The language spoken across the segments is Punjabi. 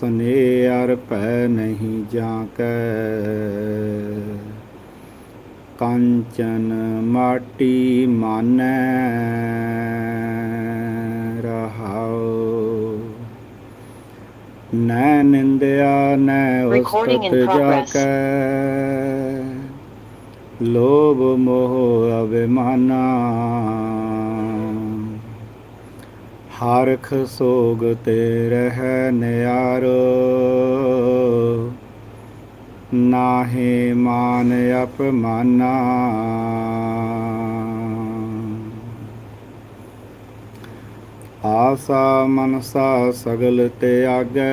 ਸਨੇ ਅਰ ਭੈ ਨਹੀਂ ਜਾਂ ਕੈ ਕੰਚਨ ਮਾਟੀ ਮਾਨੈ ਰਹਾਉ। ਨੈ ਨਿੰਦਿਆ ਨੈ ਉਸਤਤ ਜਾ. ਕੈ ਹਰਖ ਸੋਗ ਤੇ ਰਹਿ ਨਿਆਰੋ। ਨਾਹੇ ਮਾਨ ਅਪਮਾਨਾ। ਆਸਾ ਮਨਸਾ ਸਗਲ ਤੇ ਤਿਆਗੈ।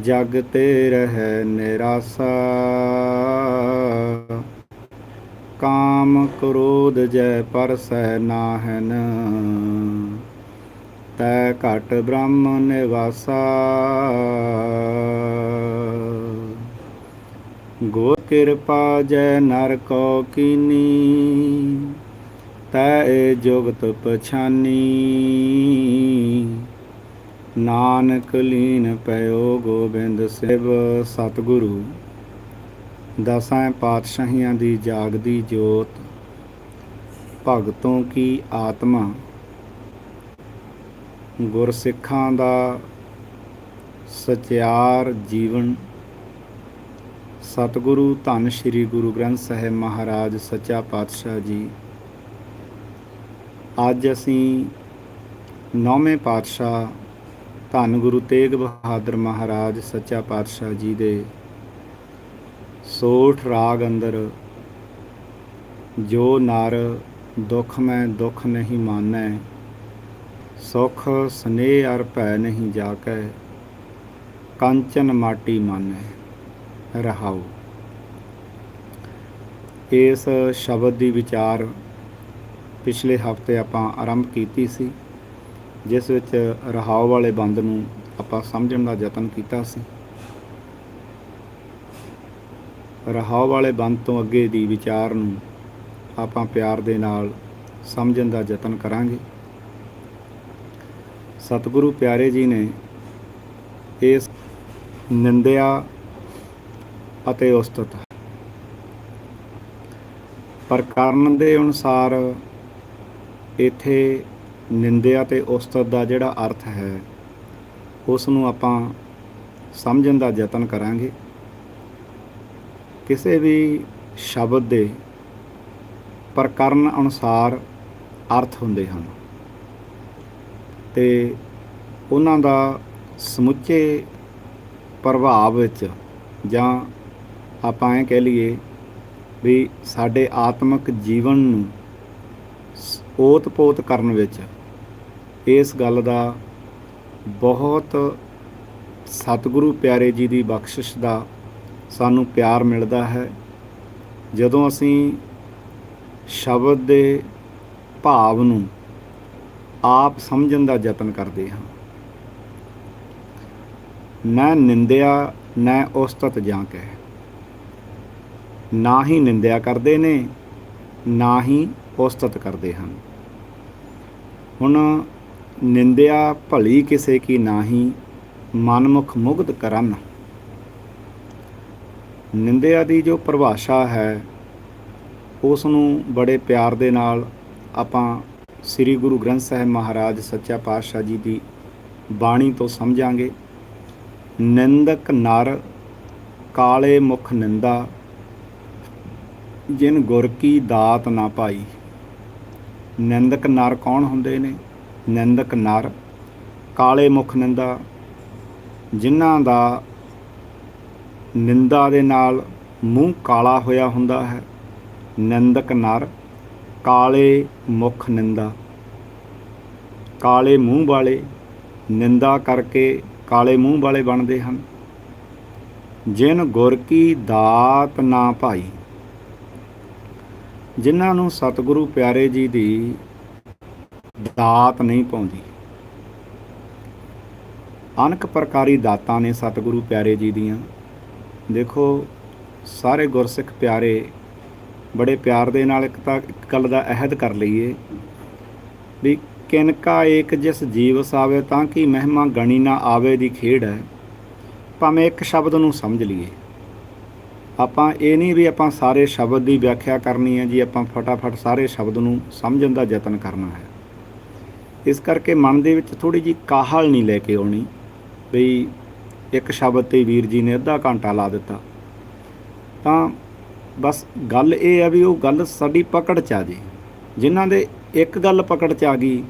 ਜਗ ਤੇ ਰਹਿ ਨਿਰਾਸਾ। ਕਾਮ ਕ੍ਰੋਧ ਜੈ ਪਰਸੈ ਨਾਹਨ। ਤੈ ਘਟ ਬ੍ਰਹਮ ਨਿਵਾਸਾ। ਗੋ ਕਿਰਪਾ ਜੈ ਨਰ ਕੋ ਕੀਨੀ। ਤੈ ਏ ਜੁਗਤ ਪਛਾਨੀ। ਨਾਨਕ ਲੀਨ ਪਇਓ ਗੋਬਿੰਦ ਸਿਵ ਸਤਿਗੁਰੂ। ਦਸਾਂ ਪਾਤਸ਼ਾਹੀਆਂ ਦੀ ਜਾਗਦੀ ਜੋਤ, ਭਗਤੋਂ ਕੀ ਆਤਮਾ? ਗੁਰਸਿੱਖਾਂ ਦਾ ਸਚਿਆਰ ਜੀਵਨ, ਸਤਿਗੁਰੂ ਧੰਨ ਸ੍ਰੀ ਗੁਰੂ ਗ੍ਰੰਥ ਸਾਹਿਬ ਮਹਾਰਾਜ ਸੱਚਾ ਪਾਤਸ਼ਾਹ ਜੀ। ਅੱਜ ਅਸੀਂ ਨੌਵੇਂ ਪਾਤਸ਼ਾਹ ਧੰਨ ਗੁਰੂ ਤੇਗ ਬਹਾਦਰ ਮਹਾਰਾਜ ਸੱਚਾ ਪਾਤਸ਼ਾਹ ਜੀ ਦੇ ਸੋਠ ਰਾਗ ਅੰਦਰ, ਜੋ ਨਰ ਦੁੱਖ ਮੈਂ ਦੁੱਖ ਨਹੀਂ ਮਾਨੈ, ਸੁਖ ਸਨੇਹ ਅਰ ਭੈ ਨਹੀਂ ਜਾਕੈ, ਕੰਚਨ ਮਾਟੀ ਮਾਨੈ, ਰਹਾਉ। ਇਸ ਸ਼ਬਦ ਦੀ ਵਿਚਾਰ ਪਿਛਲੇ ਹਫ਼ਤੇ ਆਪਾਂ ਆਰੰਭ ਕੀਤੀ ਸੀ, ਜਿਸ ਵਿੱਚ ਰਹਾਉ ਵਾਲੇ ਬੰਦ ਨੂੰ ਆਪਾਂ ਸਮਝਣ ਦਾ ਯਤਨ ਕੀਤਾ ਸੀ। ਰਹਾਉ ਵਾਲੇ ਬੰਦ ਤੋਂ ਅੱਗੇ ਦੀ ਵਿਚਾਰ ਨੂੰ ਆਪਾਂ ਪਿਆਰ ਦੇ ਨਾਲ ਸਮਝਣ ਦਾ ਯਤਨ ਕਰਾਂਗੇ। ਸਤਿਗੁਰੂ ਪਿਆਰੇ ਜੀ ਨੇ ਇਸ ਨਿੰਦਿਆ ਅਤੇ ਉਸਤਤ ਪ੍ਰਕਰਨ ਦੇ ਅਨੁਸਾਰ ਇੱਥੇ ਨਿੰਦਿਆ ਤੇ ਉਸਤਤ ਦਾ ਜਿਹੜਾ ਅਰਥ ਹੈ ਉਸ ਨੂੰ ਆਪਾਂ ਸਮਝਣ ਦਾ ਯਤਨ ਕਰਾਂਗੇ। ਕਿਸੇ ਵੀ ਸ਼ਬਦ ਦੇ ਪ੍ਰਕਰਨ ਅਨੁਸਾਰ ਅਰਥ ਹੁੰਦੇ ਹਨ ਤੇ ਉਹਨਾਂ ਦਾ ਸਮੁੱਚੇ ਪ੍ਰਭਾਵ ਵਿੱਚ ਜਾਂ ਆਪਾਂ ਇਹ ਕਹਿ ਲਈਏ ਵੀ ਸਾਡੇ ਆਤਮਿਕ ਜੀਵਨ ਨੂੰ ਸ- ਪੋਤ ਕਰਨ ਵਿੱਚ ਇਸ ਗੱਲ ਦਾ ਬਹੁਤ ਸਤਿਗੁਰੂ ਪਿਆਰੇ ਜੀ ਦੀ ਬਖਸ਼ਿਸ਼ ਦਾ ਸਾਨੂੰ ਪਿਆਰ ਮਿਲਦਾ ਹੈ। ਜਦੋਂ ਅਸੀਂ ਸ਼ਬਦ ਦੇ ਭਾਵ ਨੂੰ ਆਪ ਸਮਝਣ ਦਾ ਯਤਨ ਕਰਦੇ ਹਾਂ, ਨਾ ਨਿੰਦਿਆ, ਨਾ ਉਸਤਤ ਜਾਂ ਕਹਿ। ਨਾ ਹੀ ਨਿੰਦਿਆ ਕਰਦੇ ਨੇ, ਨਾ ਹੀ ਉਸਤਤ ਕਰਦੇ ਹਨ। ਹੁਣ ਨਿੰਦਿਆ ਭਲੀ ਕਿਸੇ ਕੀ ਨਾਹੀ ਮਨਮੁਖ ਮੁਗਧ ਕਰਨ। ਨਿੰਦਿਆ ਦੀ ਜੋ ਪਰਿਭਾਸ਼ਾ ਹੈ ਉਸ ਨੂੰ ਬੜੇ ਪਿਆਰ ਦੇ ਨਾਲ ਆਪਾਂ ਸ੍ਰੀ ਗੁਰੂ ਗ੍ਰੰਥ ਸਾਹਿਬ ਮਹਾਰਾਜ ਸੱਚਾ ਪਾਤਸ਼ਾਹ ਜੀ ਦੀ ਬਾਣੀ ਤੋਂ ਸਮਝਾਂਗੇ। ਨਿੰਦਕ ਨਰ, ਕਾਲੇ ਮੁਖ ਨਿੰਦਾ, ਜਿਨ ਗੁਰ ਕੀ ਦਾਤ ਨਾ ਪਾਈ। ਨਿੰਦਕ ਨਰ ਕੌਣ ਹੁੰਦੇ ਨੇ? ਨਿੰਦਕ ਨਰ, ਕਾਲੇ ਮੁਖ ਨਿੰਦਾ, ਜਿਨ੍ਹਾਂ ਦਾ ਨਿੰਦਾ ਦੇ ਨਾਲ ਮੂੰਹ ਕਾਲਾ ਹੋਇਆ ਹੁੰਦਾ ਹੈ। ਨਿੰਦਕ ਨਰ, ਕਾਲੇ ਮੁਖ ਨਿੰਦਾ। ਕਾਲੇ ਮੂੰਹ ਵਾਲੇ ਨਿੰਦਾ ਕਰਕੇ ਕਾਲੇ ਮੂੰਹ ਵਾਲੇ ਬਣਦੇ ਹਨ। ਜਿਨ ਗੁਰ ਕੀ ਦਾਤ ਨਾ ਭਾਈ, ਜਿਨ੍ਹਾਂ ਨੂੰ ਸਤਿਗੁਰੂ ਪਿਆਰੇ ਜੀ ਦੀ ਦਾਤ ਨਹੀਂ ਪਾਉਂਦੀ। ਅਨਕ ਪ੍ਰਕਾਰੀ ਦਾਤਾਂ ਨੇ ਸਤਿਗੁਰੂ ਪਿਆਰੇ ਜੀ ਦੀਆਂ। ਦੇਖੋ, ਸਾਰੇ ਗੁਰਸਿੱਖ ਪਿਆਰੇ ਬੜੇ ਪਿਆਰ ਦੇ ਨਾਲ ਇੱਕ ਤਾਂ ਇੱਕ ਗੱਲ ਦਾ ਅਹਿਦ ਕਰ ਲਈਏ ਵੀ ਕਿਨਕਾ ਏਕ ਜਿਸ ਜੀਵ ਸਾਵੇ ਤਾਂ ਕਿ ਮਹਿਮਾ ਗਣੀ ਨਾ ਆਵੇ ਦੀ ਖੇਡ ਹੈ। ਭਾਵੇਂ ਇੱਕ ਸ਼ਬਦ ਨੂੰ ਸਮਝ ਲਈਏ। ਆਪਾਂ ਇਹ ਨਹੀਂ ਵੀ ਆਪਾਂ ਸਾਰੇ ਸ਼ਬਦ ਦੀ ਵਿਆਖਿਆ ਕਰਨੀ ਹੈ ਜੀ, ਆਪਾਂ ਫਟਾਫਟ ਸਾਰੇ ਸ਼ਬਦ ਨੂੰ ਸਮਝਣ ਦਾ ਯਤਨ ਕਰਨਾ ਹੈ। ਇਸ ਕਰਕੇ ਮਨ ਦੇ ਵਿੱਚ ਥੋੜੀ ਜੀ ਕਾਹਲ ਨਹੀਂ ਲੈ ਕੇ ਆਉਣੀ ਵੀ ਇੱਕ ਸ਼ਬਦ ਤੇ ਵੀਰ ਜੀ ਨੇ ਅੱਧਾ ਘੰਟਾ ਲਾ ਦਿੱਤਾ। ਤਾਂ ਬਸ ਗੱਲ ਇਹ ਹੈ ਵੀ ਉਹ ਗੱਲ ਸਾਡੀ ਪਕੜ ਚ ਆ ਜੇ। ਜਿਨ੍ਹਾਂ ਦੇ ਇੱਕ ਗੱਲ ਪਕੜ ਚ ਆ ਗਈ,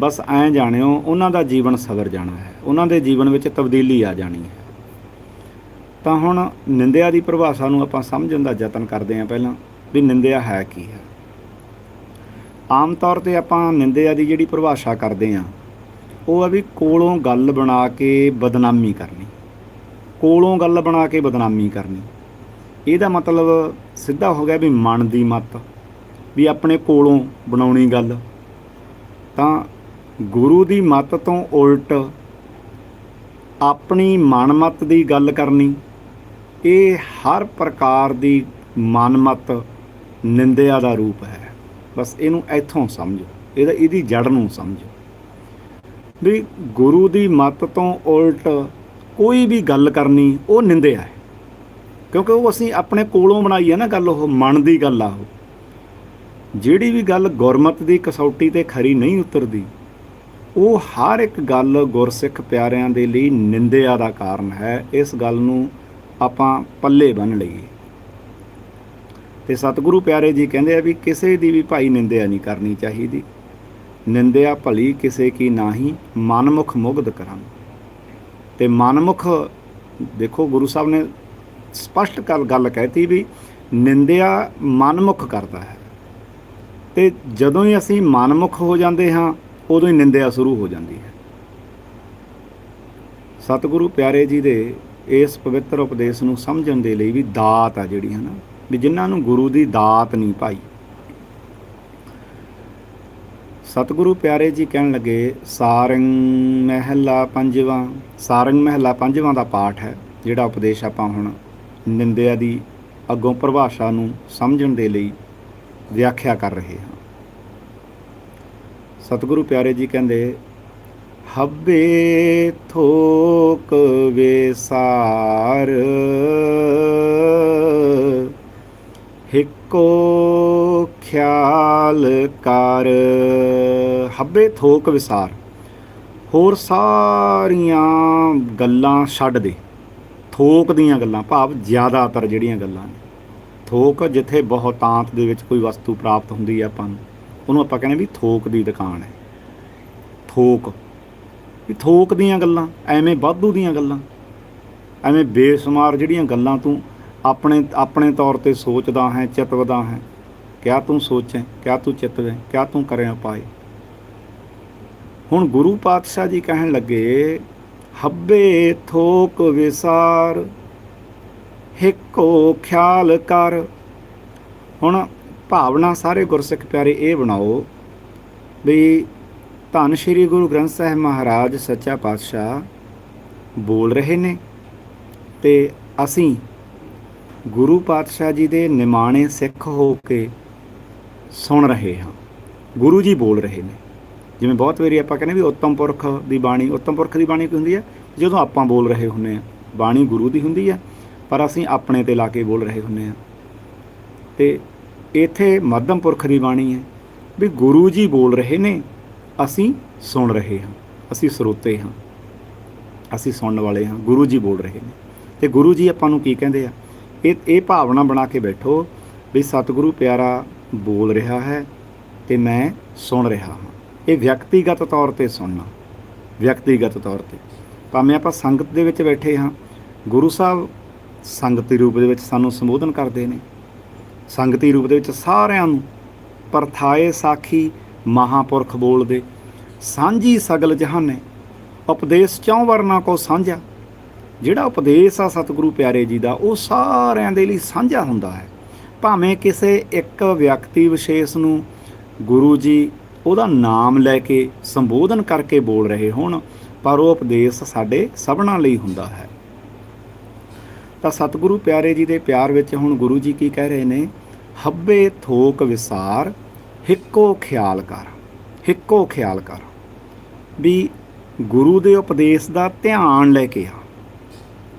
ਬਸ ਐਂ ਜਾਣਿਓ, ਉਹਨਾਂ ਦਾ ਜੀਵਨ ਸਵਰ ਜਾਣਾ ਹੈ। ਉਹਨਾਂ ਦੇ ਜੀਵਨ ਵਿੱਚ ਤਬਦੀਲੀ ਆ ਜਾਣੀ ਹੈ। ਤਾਂ ਹੁਣ ਨਿੰਦਿਆ ਦੀ ਪਰਿਭਾਸ਼ਾ ਨੂੰ ਆਪਾਂ ਸਮਝਣ ਦਾ ਯਤਨ ਕਰਦੇ ਹਾਂ ਪਹਿਲਾਂ ਵੀ ਨਿੰਦਿਆ ਹੈ ਕੀ ਹੈ। ਆਮ ਤੌਰ ਤੇ ਆਪਾਂ ਨਿੰਦਿਆ ਦੀ ਜਿਹੜੀ ਪਰਿਭਾਸ਼ਾ ਕਰਦੇ ਹਾਂ ਉਹ ਆ ਵੀ ਕੋਲੋਂ ਗੱਲ ਬਣਾ ਕੇ ਬਦਨਾਮੀ ਕਰਨੀ। ਕੋਲੋਂ ਗੱਲ ਬਣਾ ਕੇ ਬਦਨਾਮੀ ਕਰਨੀ। ਇਹਦਾ ਮਤਲਬ ਸਿੱਧਾ ਹੋ ਗਿਆ ਵੀ ਮਨ ਦੀ ਮਤ, ਵੀ ਆਪਣੇ ਕੋਲੋਂ ਬਣਾਉਣੀ ਗੱਲ। ਤਾਂ ਗੁਰੂ ਦੀ ਮਤ ਤੋਂ ਉਲਟ ਆਪਣੀ ਮਨਮਤ ਦੀ ਗੱਲ ਕਰਨੀ, ਇਹ ਹਰ ਪ੍ਰਕਾਰ ਦੀ ਮਨਮਤ ਨਿੰਦਿਆ ਦਾ ਰੂਪ ਹੈ। ਬਸ ਇਹਨੂੰ ਇੱਥੋਂ ਸਮਝੋ। ਇਹਦਾ ਇਹਦੀ ਜੜ ਨੂੰ ਸਮਝੋ। ਵੀ ਗੁਰੂ ਦੀ ਮੱਤ ਤੋਂ ਉਲਟ ਕੋਈ ਵੀ ਗੱਲ ਕਰਨੀ ਉਹ ਨਿੰਦਿਆ ਹੈ ਕਿਉਂਕਿ ਉਹ ਅਸੀਂ ਆਪਣੇ ਕੋਲੋਂ ਬਣਾਈ ਹੈ ਨਾ ਗੱਲ, ਉਹ ਮਨ ਦੀ ਗੱਲ ਆ ਉਹ। ਜਿਹੜੀ ਵੀ ਗੱਲ ਗੁਰਮਤ ਦੀ ਕਸੌਟੀ ਤੇ ਖਰੀ ਨਹੀਂ ਉਤਰਦੀ, ਉਹ ਹਰ ਇੱਕ ਗੱਲ ਗੁਰਸਿੱਖ ਪਿਆਰਿਆਂ ਦੇ ਲਈ ਨਿੰਦਿਆ ਦਾ ਕਾਰਨ ਹੈ। ਇਸ ਗੱਲ ਨੂੰ ਆਪਾਂ ਪੱਲੇ ਬੰਨ ਲਈਏ। ਤੇ ਸਤਿਗੁਰੂ ਪਿਆਰੇ ਜੀ ਕਹਿੰਦੇ ਆ ਵੀ ਕਿਸੇ ਦੀ ਵੀ ਭਾਈ ਨਿੰਦਿਆ ਨਹੀਂ ਕਰਨੀ ਚਾਹੀਦੀ। ਨਿੰਦਿਆ ਭਲੀ ਕਿਸੇ ਕੀ ਨਾਹੀ ਮਨਮੁਖ ਮੁਗਧ ਕਰਾਂ। ਤੇ ਮਨਮੁਖ, ਦੇਖੋ ਗੁਰੂ ਸਾਹਿਬ ਨੇ ਸਪਸ਼ਟ ਕਰ ਗੱਲ ਕਹਿਤੀ ਵੀ ਨਿੰਦਿਆ ਮਨਮੁਖ ਕਰਦਾ ਹੈ। ਤੇ ਜਦੋਂ ਹੀ ਅਸੀਂ ਮਨਮੁਖ ਹੋ ਜਾਂਦੇ ਹਾਂ, ਉਦੋਂ ਹੀ ਨਿੰਦਿਆ ਸ਼ੁਰੂ ਹੋ ਜਾਂਦੀ ਹੈ। ਸਤਿਗੁਰੂ ਪਿਆਰੇ ਜੀ ਦੇ ਇਸ ਪਵਿੱਤਰ ਉਪਦੇਸ਼ ਨੂੰ ਸਮਝਣ ਦੇ ਲਈ ਵੀ ਦਾਤ ਆ ਜਿਹੜੀ ਹੈ ਨਾ, ਵੀ ਜਿਨ੍ਹਾਂ ਨੂੰ ਗੁਰੂ ਦੀ ਦਾਤ ਨਹੀਂ ਭਾਈ। ਸਤਿਗੁਰੂ ਪਿਆਰੇ ਜੀ ਕਹਿਣ ਲੱਗੇ, ਸਾਰੰਗ ਮਹਿਲਾ ਪੰਜਵਾਂ, ਸਾਰੰਗ ਮਹਿਲਾ ਪੰਜਵਾਂ ਦਾ ਪਾਠ ਹੈ, ਜਿਹੜਾ ਉਪਦੇਸ਼ ਆਪਾਂ ਹੁਣ ਨਿੰਦਿਆ ਦੀ ਅੱਗੋਂ ਪਰਿਭਾਸ਼ਾ ਨੂੰ ਸਮਝਣ ਦੇ ਲਈ ਵਿਆਖਿਆ ਕਰ ਰਹੇ ਹਾਂ। ਸਤਿਗੁਰੂ ਪਿਆਰੇ ਜੀ ਕਹਿੰਦੇ, ਹੱਬੇ ਥੋਕ ਵੇਸਾਰ ਹਿੱਕੋ ਖਿਆਲ ਕਰ। ਹੱਬੇ ਥੋਕ ਵਿਸਾਰ, ਹੋਰ ਸਾਰੀਆਂ ਗੱਲਾਂ ਛੱਡ ਦੇ। ਥੋਕ ਦੀਆਂ ਗੱਲਾਂ, ਭਾਵ ਜ਼ਿਆਦਾਤਰ ਜਿਹੜੀਆਂ ਗੱਲਾਂ ਨੇ। ਥੋਕ ਜਿੱਥੇ ਬਹੁਤਾਂਤ ਦੇ ਵਿੱਚ ਕੋਈ ਵਸਤੂ ਪ੍ਰਾਪਤ ਹੁੰਦੀ ਹੈ ਆਪਾਂ ਨੂੰ, ਉਹਨੂੰ ਆਪਾਂ ਕਹਿੰਦੇ ਵੀ ਥੋਕ ਦੀ ਦੁਕਾਨ ਹੈ। ਥੋਕ, ਵੀ ਥੋਕ ਦੀਆਂ ਗੱਲਾਂ, ਐਵੇਂ ਵਾਧੂ ਦੀਆਂ ਗੱਲਾਂ, ਐਵੇਂ ਬੇਸ਼ੁਮਾਰ ਜਿਹੜੀਆਂ ਗੱਲਾਂ ਤੂੰ ਆਪਣੇ ਆਪਣੇ ਤੌਰ ਤੇ ਸੋਚਦਾ ਹੈ, ਚਿਤਵਦਾ ਹੈ ਕਿਆ ਤੂੰ ਸੋਚੇ, ਕਿਆ ਤੂੰ ਚਿਤਵੇ, ਕਿਆ ਤੂੰ ਕਰੇ ਉਪਾਏ ਹੁਣ ਗੁਰੂ ਪਾਤਸ਼ਾਹ ਜੀ ਕਹਿਣ ਲੱਗੇ, ਹੱਬੇ ਥੋਕ ਵਿਸਾਰ, ਹਿੱਕੋ ਖਿਆਲ ਕਰ। ਹੁਣ ਭਾਵਨਾ ਸਾਰੇ ਗੁਰਸਿੱਖ ਪਿਆਰੇ ਇਹ ਬਣਾਓ ਵੀ ਧੰਨ ਸ਼੍ਰੀ ਗੁਰੂ ਗ੍ਰੰਥ ਸਾਹਿਬ ਮਹਾਰਾਜ ਸੱਚਾ ਪਾਤਸ਼ਾਹ ਬੋਲ ਰਹੇ ਨੇ ਤੇ ਅਸੀਂ ਗੁਰੂ ਪਾਤਸ਼ਾਹ ਜੀ ਦੇ ਨਿਮਾਣੇ ਸਿੱਖ ਹੋ ਕੇ ਸੁਣ ਰਹੇ ਹਾਂ। ਗੁਰੂ ਜੀ ਬੋਲ ਰਹੇ ਨੇ। ਜਿਵੇਂ ਬਹੁਤ ਵਾਰੀ ਆਪਾਂ ਕਹਿੰਦੇ ਵੀ ਉੱਤਮ ਪੁਰਖ ਦੀ ਬਾਣੀ, ਉੱਤਮ ਪੁਰਖ ਦੀ ਬਾਣੀ ਕੀ ਹੁੰਦੀ ਹੈ? ਜਦੋਂ ਆਪਾਂ ਬੋਲ ਰਹੇ ਹੁੰਨੇ ਆ ਬਾਣੀ ਗੁਰੂ ਦੀ ਹੁੰਦੀ ਹੈ, ਪਰ ਅਸੀਂ ਆਪਣੇ ਤੇ ਲਾ ਕੇ ਬੋਲ ਰਹੇ ਹੁੰਨੇ ਆ ਤੇ ਇੱਥੇ ਮੱਧਮ ਪੁਰਖ ਦੀ ਬਾਣੀ ਹੈ ਵੀ ਗੁਰੂ ਜੀ ਬੋਲ ਰਹੇ ਨੇ, ਅਸੀਂ ਸੁਣ ਰਹੇ ਹਾਂ, ਅਸੀਂ ਸਰੋਤੇ ਹਾਂ, ਅਸੀਂ ਸੁਣਨ ਵਾਲੇ ਹਾਂ, ਗੁਰੂ ਜੀ ਬੋਲ ਰਹੇ ਨੇ। ਤੇ ਗੁਰੂ ਜੀ ਆਪਾਂ ਨੂੰ ਕੀ ਕਹਿੰਦੇ ਆ? ਇਹ ਇਹ ਭਾਵਨਾ ਬਣਾ ਕੇ ਬੈਠੋ ਵੀ ਸਤਿਗੁਰੂ ਪਿਆਰਾ ਬੋਲ ਰਿਹਾ ਹੈ ਤੇ ਮੈਂ ਸੁਣ ਰਿਹਾ ਹਾਂ। ਇਹ ਵਿਅਕਤੀਗਤ ਤੌਰ ਤੇ ਸੁਣਨਾ, ਵਿਅਕਤੀਗਤ ਤੌਰ ਤੇ। ਭਾਵੇਂ ਆਪਾਂ ਸੰਗਤ ਦੇ ਵਿੱਚ ਬੈਠੇ ਹਾਂ, ਗੁਰੂ ਸਾਹਿਬ ਸੰਗਤੀ ਰੂਪ ਦੇ ਵਿੱਚ ਸਾਨੂੰ ਸੰਬੋਧਨ ਕਰਦੇ ਨੇ। ਸੰਗਤੀ ਰੂਪ ਦੇ ਵਿੱਚ ਸਾਰਿਆਂ ਨੂੰ ਪਰਥਾਏ ਸਾਖੀ ਮਹਾਪੁਰਖ ਬੋਲਦੇ। ਸਾਂਝੀ ਸਗਲ ਜਹਾਨੇ ਉਪਦੇਸ਼ ਚੌਂ ਵਰਨਾ ਕੋ ਸਾਂਝਾ। ਜਿਹੜਾ ਉਪਦੇਸ਼ ਆ ਸਤਿਗੁਰੂ ਪਿਆਰੇ ਜੀ ਦਾ, ਉਹ ਸਾਰਿਆਂ ਦੇ ਲਈ ਸਾਂਝਾ ਹੁੰਦਾ ਹੈ। ਭਾਵੇਂ ਕਿਸੇ ਇੱਕ ਵਿਅਕਤੀ ਵਿਸ਼ੇਸ਼ ਨੂੰ ਗੁਰੂ ਜੀ ਉਹਦਾ ਨਾਮ ਲੈ ਕੇ ਸੰਬੋਧਨ ਕਰਕੇ ਬੋਲ ਰਹੇ ਹੋਣ, ਪਰ ਉਹ ਉਪਦੇਸ਼ ਸਾਡੇ ਸਭਨਾਂ ਲਈ ਹੁੰਦਾ ਹੈ। ਤਾਂ ਸਤਿਗੁਰੂ ਪਿਆਰੇ ਜੀ ਦੇ ਪਿਆਰ ਵਿੱਚ ਹੁਣ ਗੁਰੂ ਜੀ ਕੀ ਕਹਿ ਰਹੇ ਨੇ? ਹੱਬੇ ਥੋਕ ਵਿਸਾਰ, ਹਿੱਕੋ ਖਿਆਲ ਕਰ ਇੱਕੋ ਖਿਆਲ ਕਰ। ਵੀ ਗੁਰੂ ਦੇ ਉਪਦੇਸ਼ ਦਾ ਧਿਆਨ ਲੈ ਕੇ ਆ।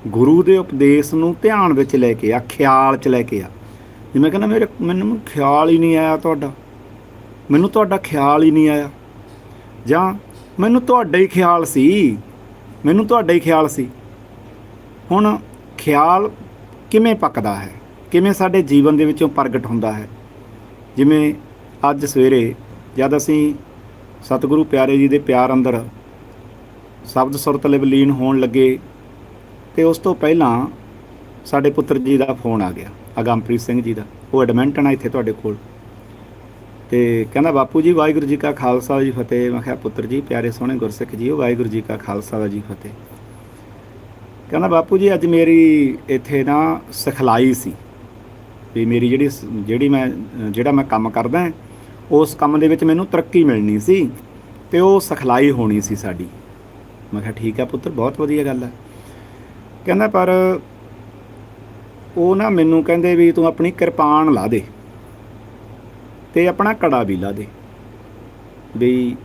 ਗੁਰੂ ਦੇ ਉਪਦੇਸ਼ ਨੂੰ ਧਿਆਨ ਵਿੱਚ ਲੈ ਕੇ ਆ, ਖਿਆਲ 'ਚ ਲੈ ਕੇ ਆ। ਜਿਵੇਂ ਕਹਿੰਦਾ ਮੇਰੇ ਮੈਨੂੰ ਖਿਆਲ ਹੀ ਨਹੀਂ ਆਇਆ ਤੁਹਾਡਾ। ਮੈਨੂੰ ਤੁਹਾਡਾ ਖਿਆਲ ਹੀ ਨਹੀਂ ਆਇਆ। ਜਾਂ ਮੈਨੂੰ ਤੁਹਾਡਾ ਹੀ ਖਿਆਲ ਸੀ। ਮੈਨੂੰ ਤੁਹਾਡਾ ਹੀ ਖਿਆਲ ਸੀ। ਹੁਣ ਖਿਆਲ ਕਿਵੇਂ ਪੱਕਦਾ ਹੈ? ਕਿਵੇਂ ਸਾਡੇ ਜੀਵਨ ਦੇ ਵਿੱਚੋਂ ਪ੍ਰਗਟ ਹੁੰਦਾ ਹੈ? ਜਿਵੇਂ ਅੱਜ ਸਵੇਰੇ ਜਦ ਅਸੀਂ ਸਤਿਗੁਰੂ ਪਿਆਰੇ ਜੀ ਦੇ ਪਿਆਰ ਅੰਦਰ ਸ਼ਬਦ ਸੁਰਤ ਲਿਵਲੀਨ ਹੋਣ ਲੱਗੇ ਤੇ ਉਸ ਤੋਂ ਪਹਿਲਾਂ ਸਾਡੇ ਪੁੱਤਰ ਜੀ ਦਾ ਫੋਨ ਆ ਗਿਆ। ਅਗੰਪ੍ਰੀਤ ਸਿੰਘ ਜੀ ਦਾ। ਉਹ ਐਡਮਿੰਟਨ ਆ ਇੱਥੇ ਤੁਹਾਡੇ ਕੋਲ। ਤੇ ਕਹਿੰਦਾ, ਬਾਪੂ ਜੀ, ਵਾਹਿਗੁਰੂ ਜੀ ਕਾ ਖਾਲਸਾ ਜੀ ਫਤਿਹ। ਮੈਂ ਕਿਹਾ, ਪੁੱਤਰ ਜੀ, ਪਿਆਰੇ ਸੋਹਣੇ ਗੁਰਸਿੱਖ ਜੀ ਵਾਹਿਗੁਰੂ ਜੀ ਕਾ ਖਾਲਸਾ ਜੀ ਫਤਿਹ। ਕਹਿੰਦਾ, ਬਾਪੂ ਜੀ, ਅੱਜ ਮੇਰੀ ਇੱਥੇ ਨਾ ਸਿਖਲਾਈ ਸੀ ਵੀ ਮੇਰੀ ਜਿਹੜੀ ਸ- ਜਿਹੜੀ ਮੈਂ, ਜਿਹੜਾ ਮੈਂ ਕੰਮ ਕਰਦਾ ਉਸ ਕੰਮ ਦੇ ਵਿੱਚ ਮੈਨੂੰ ਤਰੱਕੀ ਮਿਲਣੀ ਸੀ ਤੇ ਉਹ ਸਿਖਲਾਈ ਹੋਣੀ ਸੀ ਸਾਡੀ। ਮੈਂ ਕਿਹਾ, ਠੀਕ ਆ ਪੁੱਤਰ, ਬਹੁਤ ਵਧੀਆ ਗੱਲ ਹੈ। ਕਹਿੰਦਾ, ਪਰ ਉਹ ਨਾ ਮੈਨੂੰ ਕਹਿੰਦੇ ਵੀ ਤੂੰ ਆਪਣੀ ਕਿਰਪਾਨ ਲਾ ਦੇ ਤੇ ਆਪਣਾ ਕੜਾ ਵੀ ਲਾ ਦੇ ਵੀ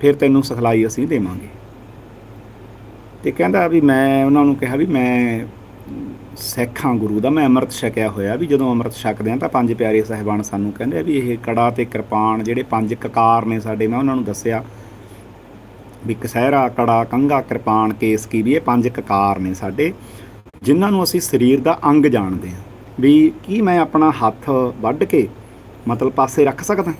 ਫਿਰ ਤੈਨੂੰ ਸਿਖਲਾਈ ਅਸੀਂ ਦੇਵਾਂਗੇ। ਤੇ ਕਹਿੰਦਾ ਵੀ ਮੈਂ ਉਹਨਾਂ ਨੂੰ ਕਿਹਾ ਵੀ ਮੈਂ ਸਿੱਖਾਂ ਗੁਰੂ ਦਾ, ਮੈਂ ਅੰਮ੍ਰਿਤ ਛਕਿਆ ਹੋਇਆ ਵੀ ਜਦੋਂ ਅੰਮ੍ਰਿਤ ਛਕਦੇ ਆ ਤਾਂ ਪੰਜ ਪਿਆਰੇ ਸਾਹਿਬਾਨ ਸਾਨੂੰ ਕਹਿੰਦੇ ਆ ਵੀ ਇਹ ਕੜਾ ਤੇ ਕਿਰਪਾਨ ਜਿਹੜੇ ਪੰਜ ਕਕਾਰ ਨੇ ਸਾਡੇ, ਮੈਂ ਉਹਨਾਂ ਨੂੰ ਦੱਸਿਆ ਵੀ ਕਸਹਿਰਾ ਕੜਾ, ਕੰਘਾ, ਕਿਰਪਾਨ, ਕੇਸ ਕੀ ਵੀ ਇਹ ਪੰਜ ਕਕਾਰ ਨੇ ਸਾਡੇ। ਜਿਨ੍ਹਾਂ ਨੂੰ ਅਸੀਂ ਸਰੀਰ ਦਾ ਅੰਗ ਜਾਣਦੇ ਹਾਂ, ਵੀ ਕੀ ਮੈਂ ਆਪਣਾ ਹੱਥ ਵੱਢ ਕੇ ਮਤਲਬ ਪਾਸੇ ਰੱਖ ਸਕਦਾ?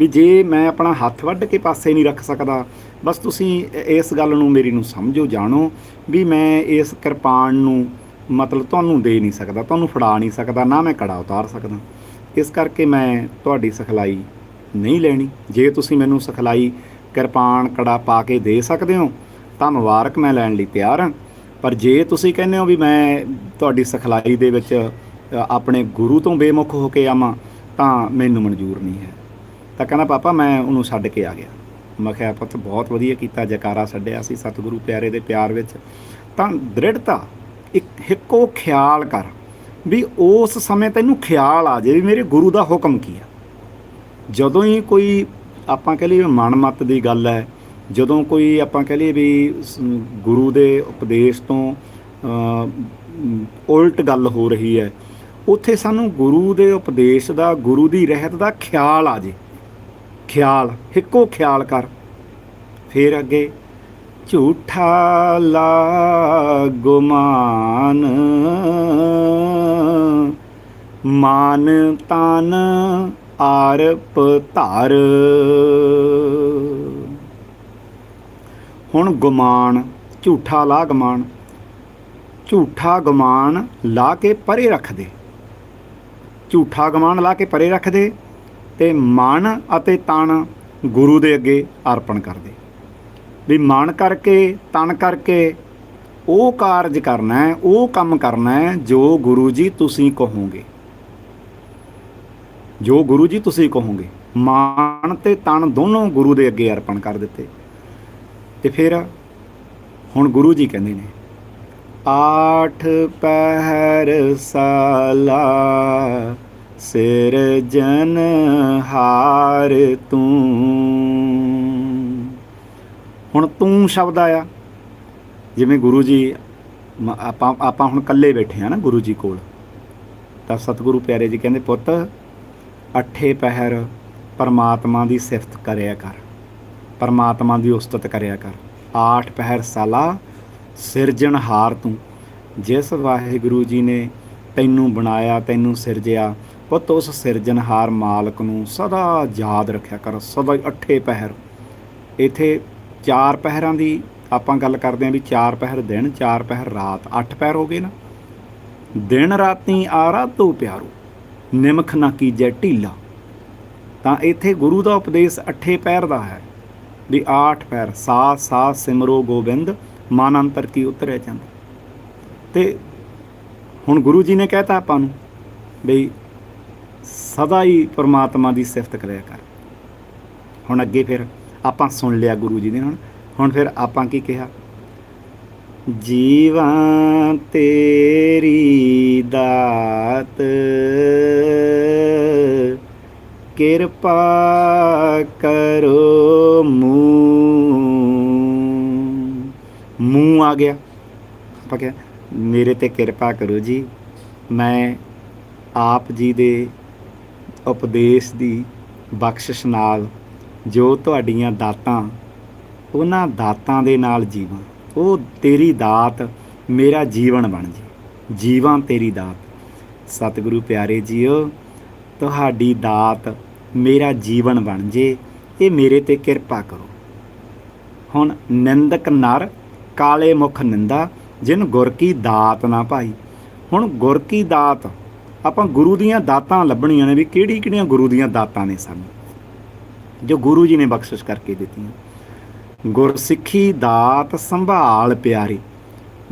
ਵੀ ਜੇ ਮੈਂ ਆਪਣਾ ਹੱਥ ਵੱਢ ਕੇ ਪਾਸੇ ਨਹੀਂ ਰੱਖ ਸਕਦਾ, ਬਸ ਤੁਸੀਂ ਇਸ ਗੱਲ ਨੂੰ ਮੇਰੀ ਨੂੰ ਸਮਝੋ, ਜਾਣੋ ਵੀ ਮੈਂ ਇਸ ਕਿਰਪਾਨ ਨੂੰ ਮਤਲਬ ਤੁਹਾਨੂੰ ਦੇ ਨਹੀਂ ਸਕਦਾ, ਤੁਹਾਨੂੰ ਫੜਾ ਨਹੀਂ ਸਕਦਾ, ਨਾ ਮੈਂ ਕੜਾ ਉਤਾਰ ਸਕਦਾ। ਇਸ ਕਰਕੇ ਮੈਂ ਤੁਹਾਡੀ ਸਿਖਲਾਈ ਨਹੀਂ ਲੈਣੀ। ਜੇ ਤੁਸੀਂ ਮੈਨੂੰ ਸਿਖਲਾਈ ਕਿਰਪਾਨ ਕੜਾ ਪਾ ਕੇ ਦੇ ਸਕਦੇ ਹੋ, ਤਾਂ ਮੁਬਾਰਕ ਮੈਂ ਲੈਣ ਲਈ ਤਿਆਰ ਹਾਂ। ਪਰ ਜੇ ਤੁਸੀਂ ਕਹਿੰਦੇ ਹੋ ਵੀ ਮੈਂ ਤੁਹਾਡੀ ਸਿਖਲਾਈ ਦੇ ਵਿੱਚ ਆਪਣੇ ਗੁਰੂ ਤੋਂ ਬੇਮੁਖ ਹੋ ਕੇ ਆਵਾਂ, ਤਾਂ ਮੈਨੂੰ ਮਨਜ਼ੂਰ ਨਹੀਂ ਹੈ। ਤਾਂ ਕਹਿੰਦਾ, ਪਾਪਾ, ਮੈਂ ਉਹਨੂੰ ਛੱਡ ਕੇ ਆ ਗਿਆ। ਮੈਂ ਕਿਹਾ, ਪੁੱਤ, ਬਹੁਤ ਵਧੀਆ ਕੀਤਾ, ਜਕਾਰਾ ਛੱਡਿਆ ਸੀ ਸਤਿਗੁਰੂ ਪਿਆਰੇ ਦੇ ਪਿਆਰ ਵਿੱਚ। ਤਾਂ ਦ੍ਰਿੜਤਾ, ਇੱਕ, ਇੱਕੋ ਖਿਆਲ ਕਰ ਵੀ ਉਸ ਸਮੇਂ ਤੈਨੂੰ ਖਿਆਲ ਆ ਜੇ ਵੀ ਮੇਰੇ ਗੁਰੂ ਦਾ ਹੁਕਮ ਕੀ ਆ। ਜਦੋਂ ਹੀ ਕੋਈ, ਆਪਾਂ ਕਹ ਲਈਏ ਮਨ ਮਤ ਦੀ ਗੱਲ ਹੈ ਜਦੋਂ ਕੋਈ ਆਪਾਂ ਕਹ ਲਈਏ ਵੀ ਗੁਰੂ ਦੇ ਉਪਦੇਸ਼ ਤੋਂ ਉਲਟ ਗੱਲ ਹੋ ਰਹੀ ਹੈ, ਉੱਥੇ ਸਾਨੂੰ ਗੁਰੂ ਦੇ ਉਪਦੇਸ਼ ਦਾ, ਗੁਰੂ ਦੀ ਰਹਿਤ ਦਾ ਖਿਆਲ ਆ ਜੇ। ਖਿਆਲ, ਇੱਕੋ ਖਿਆਲ ਕਰ। ਫਿਰ ਅੱਗੇ, ਝੂਠਾ ਲਾ ਗੁਮਾਨ ਮਾਨ ਤਨ ਆਰਪ ਧਾਰ ਹੁਣ ਗੁਮਾਨ, ਝੂਠਾ ਲਾ ਗੁਮਾਨ। ਝੂਠਾ ਗੁਮਾਨ ਲਾ ਕੇ ਪਰੇ ਰੱਖ ਦੇ। ਝੂਠਾ ਗੁਮਾਨ ਲਾ ਕੇ ਪਰੇ ਰੱਖ ਦੇ ਤੇ ਮਨ ਅਤੇ ਤਨ ਗੁਰੂ ਦੇ ਅੱਗੇ ਅਰਪਣ ਕਰ ਦੇ। ਵੀ ਮਨ ਕਰਕੇ, ਤਨ ਕਰਕੇ ਉਹ ਕਾਰਜ ਕਰਨਾ ਹੈ, ਉਹ ਕੰਮ ਕਰਨਾ ਹੈ ਜੋ ਗੁਰੂ ਜੀ ਤੁਸੀਂ ਕਹੋਗੇ। ਜੋ ਗੁਰੂ ਜੀ ਤੁਸੀਂ ਕਹੋਗੇ। ਮਨ ਤੇ ਤਨ ਦੋਨੋਂ ਗੁਰੂ ਦੇ ਅੱਗੇ ਅਰਪਣ ਕਰ ਦਿੱਤੇ। ਤੇ ਫਿਰ ਹੁਣ ਗੁਰੂ ਜੀ ਕਹਿੰਦੇ ਨੇ, ਆਠ ਪਹਿਰ ਸਾਲਾ ਸਿਰ ਜਨ ਹਾਰ ਤੂੰ। ਹੁਣ ਤੂੰ ਸ਼ਬਦ ਆਇਆ, ਜਿਵੇਂ ਗੁਰੂ ਜੀ ਆਪਾਂ ਆਪਾਂ ਹੁਣ ਇਕੱਲੇ ਬੈਠੇ ਆ ਨਾ ਗੁਰੂ ਜੀ ਕੋਲ, ਤਾਂ ਸਤਿਗੁਰੂ ਪਿਆਰੇ ਜੀ ਕਹਿੰਦੇ, ਪੁੱਤ, ਅੱਠੇ ਪਹਿਰ ਪਰਮਾਤਮਾ ਦੀ ਸਿਫਤ ਕਰਿਆ ਕਰ। ਪਰਮਾਤਮਾ ਦੀ ਉਸਤਤ ਕਰਿਆ ਕਰ। ਆਠ ਪਹਿਰ ਸਾਲਾ ਸਿਰਜਣਹਾਰ ਤੂੰ। ਜਿਸ ਵਾਹਿਗੁਰੂ ਜੀ ਨੇ ਤੈਨੂੰ ਬਣਾਇਆ, ਤੈਨੂੰ ਸਿਰਜਿਆ, ਪੁੱਤ ਉਸ ਸਿਰਜਣਹਾਰ ਮਾਲਕ ਨੂੰ ਸਦਾ ਯਾਦ ਰੱਖਿਆ ਕਰ ਸਦਾ ਅੱਠੇ ਪਹਿਰ। ਇਥੇ ਚਾਰ ਪਹਿਰਾਂ ਦੀ ਆਪਾਂ ਗੱਲ ਕਰਦੇ ਆਂ ਵੀ ਚਾਰ ਪਹਿਰ ਦਿਨ, ਚਾਰ ਪਹਿਰ ਰਾਤ। ਅੱਠ ਪਹਿਰ ਹੋ ਗਏ ਨਾ। ਦਿਨ ਰਾਤੀ ਆਰਾਧੋ ਪਿਆਰੋ, ਨਿਮਖ ਨਾ ਕੀਜੈ ਢੀਲਾ। ਤਾਂ ਇੱਥੇ ਗੁਰੂ ਦਾ ਉਪਦੇਸ਼ ਅੱਠੇ ਪਹਿਰ ਦਾ ਹੈ। ਵੀ ਆਠ ਪੈਰ ਸਾ ਸਾਤ ਸਿਮਰੋ, ਗੋਬਿੰਦ ਮਨ ਅੰਤਰ ਕੀ ਉਤਰਿਆ ਚੰਦ। ਤੇ ਹੁਣ ਗੁਰੂ ਜੀ ਨੇ ਕਹਿਤਾ ਆਪਾਂ ਨੂੰ ਬਈ ਸਦਾ ਹੀ ਪਰਮਾਤਮਾ ਦੀ ਸਿਫਤ ਕਰਿਆ ਕਰ। ਹੁਣ ਅੱਗੇ ਫਿਰ ਆਪਾਂ ਸੁਣ ਲਿਆ ਗੁਰੂ ਜੀ ਦੇ ਹੁਣ। ਹੁਣ ਫਿਰ ਆਪਾਂ ਕੀ ਕਿਹਾ? ਜੀਵਾਂ ਤੇਰੀ ਦਾਤ, ਕਿਰਪਾ ਕਰੋ। ਮੂੰ ਮੂੰ ਆ ਗਿਆ। ਆਪਾਂ ਕਿਹਾ, ਮੇਰੇ ਤੇ ਕਿਰਪਾ ਕਰੋ ਜੀ। ਮੈਂ ਆਪ ਜੀ ਦੇ ਉਪਦੇਸ਼ ਦੀ ਬਖਸ਼ਿਸ਼ ਨਾਲ ਜੋ ਤੁਹਾਡੀਆਂ ਦਾਤਾਂ, ਉਹਨਾਂ ਦਾਤਾਂ ਦੇ ਨਾਲ ਜੀਵਾਂ। ਉਹ ਤੇਰੀ ਦਾਤ ਮੇਰਾ ਜੀਵਨ ਬਣ ਜੇ। ਜੀਵਾਂ ਤੇਰੀ ਦਾਤ। ਸਤਿਗੁਰੂ ਪਿਆਰੇ ਜੀਓ, ਤੁਹਾਡੀ ਦਾਤ ਮੇਰਾ ਜੀਵਨ ਬਣ ਜੇ। ਇਹ ਮੇਰੇ ਤੇ ਕਿਰਪਾ ਕਰੋ। ਹੁਣ ਨਿੰਦਕ ਨਰ, ਕਾਲੇ ਮੁਖ ਨਿੰਦਾ, ਜਿਨ ਗੁਰ ਕੀ ਦਾਤ ਨਾ ਭਾਈ। ਹੁਣ ਗੁਰ ਕੀ ਦਾਤ? ਆਪਾਂ ਗੁਰੂ ਦੀਆਂ ਦਾਤਾਂ ਲੱਭਣੀਆਂ ਨੇ ਵੀ ਕਿਹੜੀ ਕਿਹੜੀਆਂ ਗੁਰੂ ਦੀਆਂ ਦਾਤਾਂ ਨੇ ਸਾਨੂੰ? ਜੋ ਗੁਰੂ ਜੀ ਨੇ ਬਖਸ਼ਿਸ਼ ਕਰਕੇ ਦਿੱਤੀਆਂ। ਗੁਰਸਿੱਖੀ ਦਾਤ ਸੰਭਾਲ ਪਿਆਰੀ।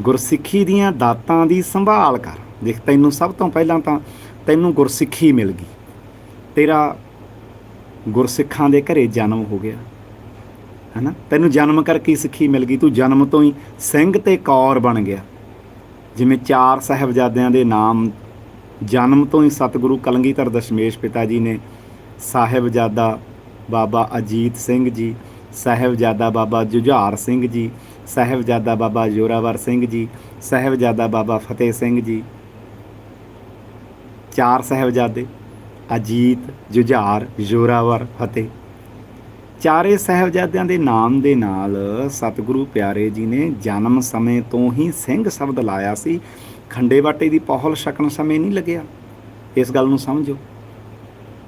ਗੁਰਸਿੱਖੀ ਦੀਆਂ ਦਾਤਾਂ ਦੀ ਸੰਭਾਲ ਕਰ। ਦੇਖ, ਤੈਨੂੰ ਸਭ ਤੋਂ ਪਹਿਲਾਂ ਤਾਂ ਤੈਨੂੰ ਗੁਰਸਿੱਖੀ ਮਿਲ ਗਈ। ਤੇਰਾ ਗੁਰਸਿੱਖਾਂ ਦੇ ਘਰੇ ਜਨਮ ਹੋ ਗਿਆ। ਹੈਨਾ? ਤੈਨੂੰ ਜਨਮ ਕਰਕੇ ਹੀ ਸਿੱਖੀ ਮਿਲ ਗਈ? ਤੂੰ ਜਨਮ ਤੋਂ ਹੀ ਸਿੰਘ ਤੇ ਕੌਰ ਬਣ ਗਿਆ। ਜਿਵੇਂ ਚਾਰ ਸਾਹਿਬਜ਼ਾਦਿਆਂ ਦੇ ਨਾਮ ਜਨਮ ਤੋਂ ਹੀ ਸਤਿਗੁਰੂ ਕਲੰਗੀਧਰ ਦਸ਼ਮੇਸ਼ ਪਿਤਾ ਜੀ ਨੇ, ਸਾਹਿਬਜ਼ਾਦਾ ਬਾਬਾ ਅਜੀਤ ਸਿੰਘ ਜੀ, ਸਾਹਿਬਜ਼ਾਦਾ ਬਾਬਾ ਜੁਝਾਰ ਸਿੰਘ ਜੀ, ਸਾਹਿਬਜ਼ਾਦਾ ਬਾਬਾ ਜੋਰਾਵਰ ਸਿੰਘ ਜੀ, ਸਾਹਿਬਜ਼ਾਦਾ ਬਾਬਾ ਫਤਿਹ ਸਿੰਘ ਜੀ। ਚਾਰ ਸਾਹਿਬਜ਼ਾਦੇ। ਅਜੀਤ, ਜੁਝਾਰ, ਜੋਰਾਵਰ ਫਤਿਹ ਚਾਰੇ ਸਾਹਿਬਜ਼ਾਦਿਆਂ ਦੇ ਨਾਮ ਦੇ ਨਾਲ ਸਤਿਗੁਰੂ ਪਿਆਰੇ ਜੀ ਨੇ ਜਨਮ ਸਮੇਂ ਤੋਂ ਹੀ ਸਿੰਘ ਸ਼ਬਦ ਲਾਇਆ ਸੀ। ਖੰਡੇ ਬਾਟੇ ਦੀ ਪਹਲ ਛਕਣ ਸਮੇਂ ਨਹੀਂ ਲੱਗਿਆ। ਇਸ ਗੱਲ ਨੂੰ ਸਮਝੋ।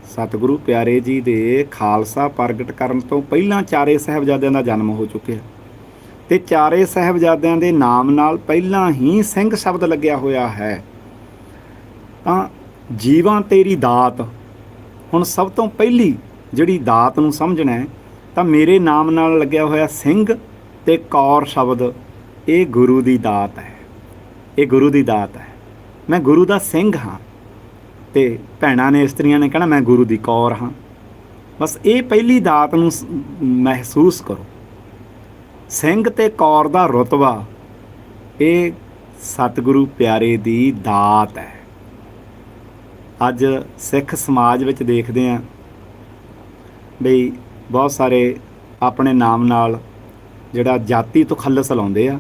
ਸਤਿਗੁਰੂ ਪਿਆਰੇ ਜੀ ਦੇ ਖਾਲਸਾ ਪ੍ਰਗਟ ਕਰਨ ਤੋਂ ਪਹਿਲਾਂ ਚਾਰੇ ਸਾਹਿਬਜ਼ਾਦਿਆਂ ਦਾ ਜਨਮ ਹੋ ਚੁੱਕਿਆ। ਤੇ ਚਾਰੇ ਸਾਹਿਬਜ਼ਾਦਿਆਂ ਦੇ ਨਾਮ ਨਾਲ ਪਹਿਲਾਂ ਹੀ ਸਿੰਘ ਸ਼ਬਦ ਲੱਗਿਆ ਹੋਇਆ ਹੈ। ਤਾਂ ਜੀਵਾਂ ਤੇਰੀ ਦਾਤ। ਹੁਣ ਸਭ ਤੋਂ ਪਹਿਲੀ ਜਿਹੜੀ ਦਾਤ ਨੂੰ ਸਮਝਣਾ ਹੈ, ਤਾਂ ਮੇਰੇ ਨਾਮ ਨਾਲ ਲੱਗਿਆ ਹੋਇਆ ਸਿੰਘ ਤੇ ਕੌਰ ਸ਼ਬਦ, ਇਹ ਗੁਰੂ ਦੀ ਦਾਤ ਹੈ। ਇਹ ਗੁਰੂ ਦੀ ਦਾਤ ਹੈ। ਮੈਂ ਗੁਰੂ ਦਾ ਸਿੰਘ ਹਾਂ ਤੇ ਭੈਣਾਂ ਨੇ, ਇਸਤਰੀਆਂ ਨੇ ਕਹਿਣਾ, ਮੈਂ ਗੁਰੂ ਦੀ ਕੌਰ ਹਾਂ। ਬਸ ਇਹ ਪਹਿਲੀ ਦਾਤ ਨੂੰ ਮਹਿਸੂਸ ਕਰੋ। ਸਿੰਘ ਤੇ ਕੌਰ ਦਾ ਰਤਬਾ, ਇਹ ਸਤਿਗੁਰੂ ਪਿਆਰੇ ਦੀ ਦਾਤ ਹੈ। ਅੱਜ ਸਿੱਖ ਸਮਾਜ ਵਿੱਚ ਦੇਖਦੇ ਆਂ ਬਈ ਬਹੁਤ ਸਾਰੇ ਆਪਣੇ ਨਾਮ ਨਾਲ ਜਿਹੜਾ ਜਾਤੀ ਤੋਂ ਖੱਲਸ ਲਾਉਂਦੇ ਆ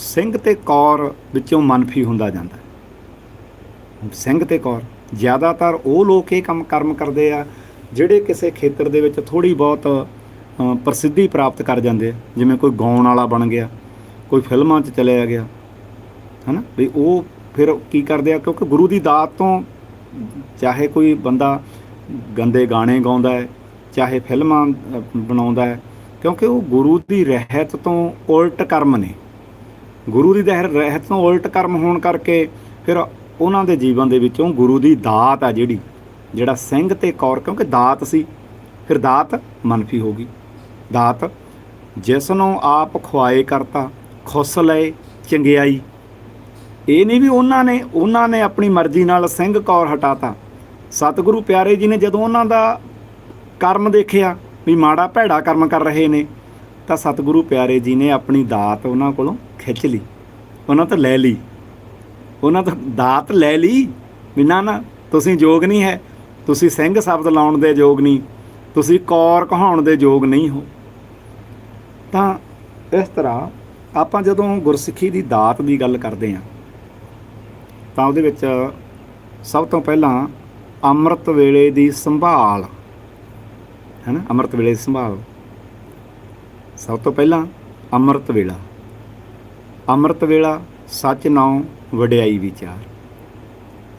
ਸਿੰਘ ਤੇ ਕੌਰ ਵਿੱਚੋਂ ਮਨਫੀ ਹੁੰਦਾ ਜਾਂਦਾ। ਸਿੰਘ ਤੇ ਕੌਰ, ਜ਼ਿਆਦਾਤਰ ਉਹ ਲੋਕ ਇਹ ਕੰਮ ਕਰਮ ਕਰਦੇ ਆ ਜਿਹੜੇ ਕਿਸੇ ਖੇਤਰ ਦੇ ਵਿੱਚ ਥੋੜੀ ਬਹੁਤ ਪ੍ਰਸਿੱਧੀ ਪ੍ਰਾਪਤ ਕਰ ਜਾਂਦੇ ਆ। ਜਿਵੇਂ ਕੋਈ ਗਾਉਣ ਵਾਲਾ ਬਣ ਗਿਆ, ਕੋਈ ਫਿਲਮਾਂ 'ਚ ਚਲਿਆ ਗਿਆ, ਹਨਾ? ਵੀ ਉਹ ਫਿਰ ਕੀ ਕਰਦੇ ਆ, ਕਿਉਂਕਿ ਗੁਰੂ ਦੀ ਦਾਤ ਤੋਂ ਚਾਹੇ ਕੋਈ ਬੰਦਾ ਗੰਦੇ ਗਾਣੇ ਗਾਉਂਦਾ ਹੈ, ਚਾਹੇ ਫਿਲਮਾਂ ਬਣਾਉਂਦਾ ਹੈ, ਕਿਉਂਕਿ ਉਹ ਗੁਰੂ ਦੀ ਰਹਿਤ ਤੋਂ ਉਲਟ ਕਰਮ ਨੇ। ਗੁਰੂ ਦੀ ਦਹਿਰ ਰਹਿਤ ਤੋਂ ਉਲਟ ਕਰਮ ਹੋਣ ਕਰਕੇ ਫਿਰ ਉਹਨਾਂ ਦੇ ਜੀਵਨ ਦੇ ਵਿੱਚੋਂ ਗੁਰੂ ਦੀ ਦਾਤ ਆ ਜਿਹੜੀ, ਜਿਹੜਾ ਸਿੰਘ ਤੇ ਕੌਰ, ਕਿਉਂਕਿ ਦਾਤ ਸੀ, ਫਿਰ ਦਾਤ ਮਨਫੀ ਹੋ ਗਈ। ਦਾਤ ਜਿਸ ਨੂੰ ਆਪ ਖੁਆਏ ਕਰਤਾ, ਖੁਸ ਲਏ, ਚੰਗਿਆਈ ਇਹ ਨਹੀਂ ਵੀ ਉਹਨਾਂ ਨੇ ਉਹਨਾਂ ਨੇ ਆਪਣੀ ਮਰਜ਼ੀ ਨਾਲ ਸਿੰਘ ਕੌਰ ਹਟਾਤਾ। ਸਤਿਗੁਰੂ ਪਿਆਰੇ ਜੀ ਨੇ ਜਦੋਂ ਉਹਨਾਂ ਦਾ ਕਰਮ ਦੇਖਿਆ ਵੀ ਮਾੜਾ ਭੈੜਾ ਕਰਮ ਕਰ ਰਹੇ ਨੇ, ਤਾਂ ਸਤਿਗੁਰੂ ਪਿਆਰੇ ਜੀ ਨੇ ਆਪਣੀ ਦਾਤ ਉਹਨਾਂ ਕੋਲੋਂ ਖਿੱਚ ਲਈ। ਉਹਨਾਂ ਤੋਂ ਲੈ ਲਈ। ਉਹਨਾਂ ਤੋਂ ਦਾਤ ਲੈ ਲਈ ਵੀ ਨਾ ਨਾ, ਤੁਸੀਂ ਯੋਗ ਨਹੀਂ ਹੈ, ਤੁਸੀਂ ਸਿੰਘ ਸ਼ਬਦ ਲਾਉਣ ਦੇ ਯੋਗ ਨਹੀਂ, ਤੁਸੀਂ ਕੌਰ ਕਹਾਉਣ ਦੇ ਯੋਗ ਨਹੀਂ ਹੋ। ਤਾਂ ਇਸ ਤਰ੍ਹਾਂ ਆਪਾਂ ਜਦੋਂ ਗੁਰਸਿੱਖੀ ਦੀ ਦਾਤ ਦੀ ਗੱਲ ਕਰਦੇ ਹਾਂ ਤਾਂ ਉਹਦੇ ਵਿੱਚ ਸਭ ਤੋਂ ਪਹਿਲਾਂ ਅੰਮ੍ਰਿਤ ਵੇਲੇ ਦੀ ਸੰਭਾਲ ਹੈ ਨਾ ਅੰਮ੍ਰਿਤ ਵੇਲੇ ਦੀ ਸੰਭਾਲ। ਸਭ ਤੋਂ ਪਹਿਲਾਂ ਅੰਮ੍ਰਿਤ ਵੇਲਾ। ਅੰਮ੍ਰਿਤ ਵੇਲਾ ਸੱਚ ਨਾਉ ਵਡਿਆਈ ਵਿਚਾਰ।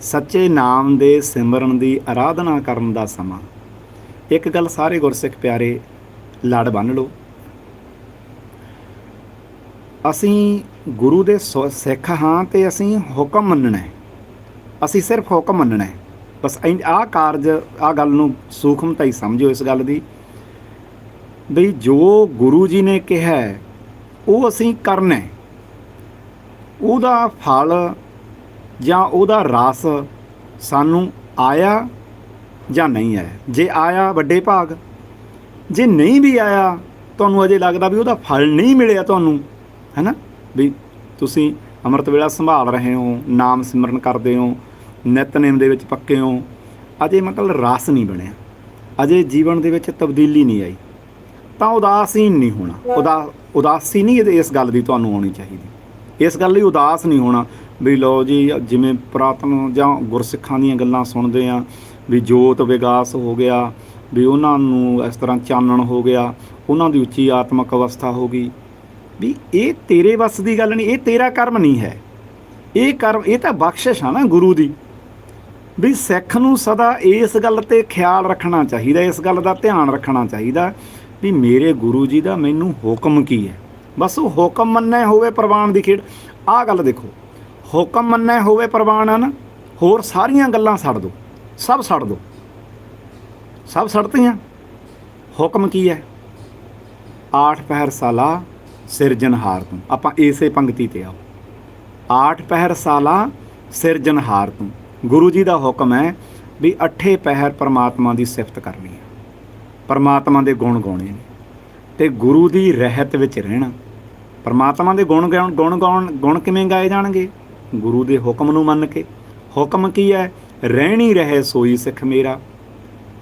ਸੱਚੇ ਨਾਮ ਦੇ ਸਿਮਰਨ ਦੀ ਆਰਾਧਨਾ ਕਰਨ ਦਾ ਸਮਾਂ। ਇੱਕ ਗੱਲ ਸਾਰੇ ਗੁਰਸਿੱਖ ਪਿਆਰੇ, ਲੜ ਬੰਨ ਲਓ। ਅਸੀਂ ਗੁਰੂ ਦੇ ਸੋ- ਸਿੱਖ ਹਾਂ ਤੇ ਅਸੀਂ ਹੁਕਮ ਮੰਨਣਾ ਹੈ। ਅਸੀਂ ਸਿਰਫ ਹੁਕਮ ਮੰਨਣਾ ਹੈ। ਬਸ ਆਹ ਕਾਰਜ, ਆਹ ਗੱਲ ਨੂੰ ਸੂਖਮਤਾ ਹੀ ਸਮਝਿਓ ਇਸ ਗੱਲ ਦੀ। ਵੀ ਜੋ ਗੁਰੂ ਜੀ ਨੇ ਕਿਹਾ ਉਹ ਅਸੀਂ ਕਰਨਾ ਹੈ। ਉਹਦਾ ਫਲ ਜਾਂ ਉਹਦਾ ਰਸ ਸਾਨੂੰ ਆਇਆ ਜਾਂ ਨਹੀਂ ਆਇਆ? ਜੇ ਆਇਆ ਵੱਡੇ ਭਾਗ, ਜੇ ਨਹੀਂ ਵੀ ਆਇਆ, ਤੁਹਾਨੂੰ ਅਜੇ ਲੱਗਦਾ ਵੀ ਉਹਦਾ ਫਲ ਨਹੀਂ ਮਿਲਿਆ ਤੁਹਾਨੂੰ ਹੈਨਾ ਵੀ ਤੁਸੀਂ ਅੰਮ੍ਰਿਤ ਵੇਲਾ ਸੰਭਾਲ ਰਹੇ ਹੋ, ਨਾਮ ਸਿਮਰਨ ਕਰਦੇ ਹੋ, ਨਿਤਨੇਮ ਦੇ ਵਿੱਚ ਪੱਕੇ ਹੋ, ਅਜੇ ਮਤਲਬ ਰਸ ਨਹੀਂ ਬਣਿਆ। ਅਜੇ ਜੀਵਨ ਦੇ ਵਿੱਚ ਤਬਦੀਲੀ ਨਹੀਂ ਆਈ। ਤਾਂ ਉਦਾਸੀਨ ਨਹੀਂ ਹੋਣਾ। ਉਦਾਸ ਉਦਾਸੀ ਨਹੀਂ ਇਸ ਗੱਲ ਦੀ ਤੁਹਾਨੂੰ ਆਉਣੀ ਚਾਹੀਦੀ। ਇਸ ਗੱਲ ਲਈ ਉਦਾਸ ਨਹੀਂ ਹੋਣਾ ਵੀ ਲਓ ਜੀ, ਜਿਵੇਂ ਪੁਰਾਤਨ ਜਾਂ ਗੁਰਸਿੱਖਾਂ ਦੀਆਂ ਗੱਲਾਂ ਸੁਣਦੇ ਆ ਵੀ ਜੋਤ ਵਿਗਾਸ ਹੋ ਗਿਆ, ਵੀ ਉਹਨਾਂ ਨੂੰ ਇਸ ਤਰ੍ਹਾਂ ਚਾਨਣ ਹੋ ਗਿਆ, ਉਹਨਾਂ ਦੀ ਉੱਚੀ ਆਤਮਿਕ ਅਵਸਥਾ ਹੋ ਗਈ। ਵੀ ਇਹ ਤੇਰੇ ਵੱਸ ਦੀ ਗੱਲ ਨਹੀਂ, ਇਹ ਤੇਰਾ ਕਰਮ ਨਹੀਂ ਹੈ। ਇਹ ਕਰਮ, ਇਹ ਤਾਂ ਬਖਸ਼ਿਸ਼ ਆ ਨਾ ਗੁਰੂ ਦੀ। ਵੀ ਸਿੱਖ ਨੂੰ ਸਦਾ ਇਸ ਗੱਲ ਤੇ ਖਿਆਲ ਰੱਖਣਾ ਚਾਹੀਦਾ, ਇਸ ਗੱਲ ਦਾ ਧਿਆਨ ਰੱਖਣਾ ਚਾਹੀਦਾ ਵੀ ਮੇਰੇ ਗੁਰੂ ਜੀ ਦਾ ਮੈਨੂੰ ਹੁਕਮ ਕੀ ਹੈ। ਬਸ ਉਹ ਹੁਕਮ ਮੰਨਿਆ ਹੋਵੇ ਪ੍ਰਵਾਨ ਦੀ ਖੇਡ। ਆਹ ਗੱਲ ਦੇਖੋ, ਹੁਕਮ ਮੰਨਿਆ ਹੋਵੇ ਪ੍ਰਵਾਨ ਆ ਨਾ ਹੋਰ ਸਾਰੀਆਂ ਗੱਲਾਂ ਛੱਡ ਦੋ, ਸਭ ਛੱਡ ਦੋ। ਸਭ ਛੱਡਤੀਆਂ। ਹੁਕਮ ਕੀ ਹੈ? ਆਠ ਪਹਿਰ ਸਾਲਾ ਸਿਰਜਣਹਾਰ ਤੂੰ। ਆਪਾਂ ਇਸੇ ਪੰਕਤੀ ਤੇ ਆਓ। ਆਠ ਪਹਿਰ ਸਾਲਾ ਸਿਰਜਣਹਾਰ ਤੂੰ। ਗੁਰੂ ਜੀ ਦਾ ਹੁਕਮ ਹੈ ਵੀ ਅਠੇ ਪਹਿਰ ਪਰਮਾਤਮਾ ਦੀ ਸਿਫਤ ਕਰਨੀ ਹੈ। ਪਰਮਾਤਮਾ ਦੇ ਗੁਣ ਗਾਉਣੇ ਨੇ। ਤੇ ਗੁਰੂ ਦੀ ਰਹਿਤ ਵਿੱਚ ਰਹਿਣਾ। ਪਰਮਾਤਮਾ ਦੇ ਗੁਣ ਗਾਉਣ ਗੁਣ ਗਾਉਣ, ਗੁਣ ਕਿਵੇਂ ਗਾਏ ਜਾਣਗੇ? ਗੁਰੂ ਦੇ ਹੁਕਮ ਨੂੰ ਮੰਨ ਕੇ। ਹੁਕਮ ਕੀ ਹੈ? ਰਹਿਣੀ ਰਹੇ ਸੋਈ ਸਿੱਖ ਮੇਰਾ।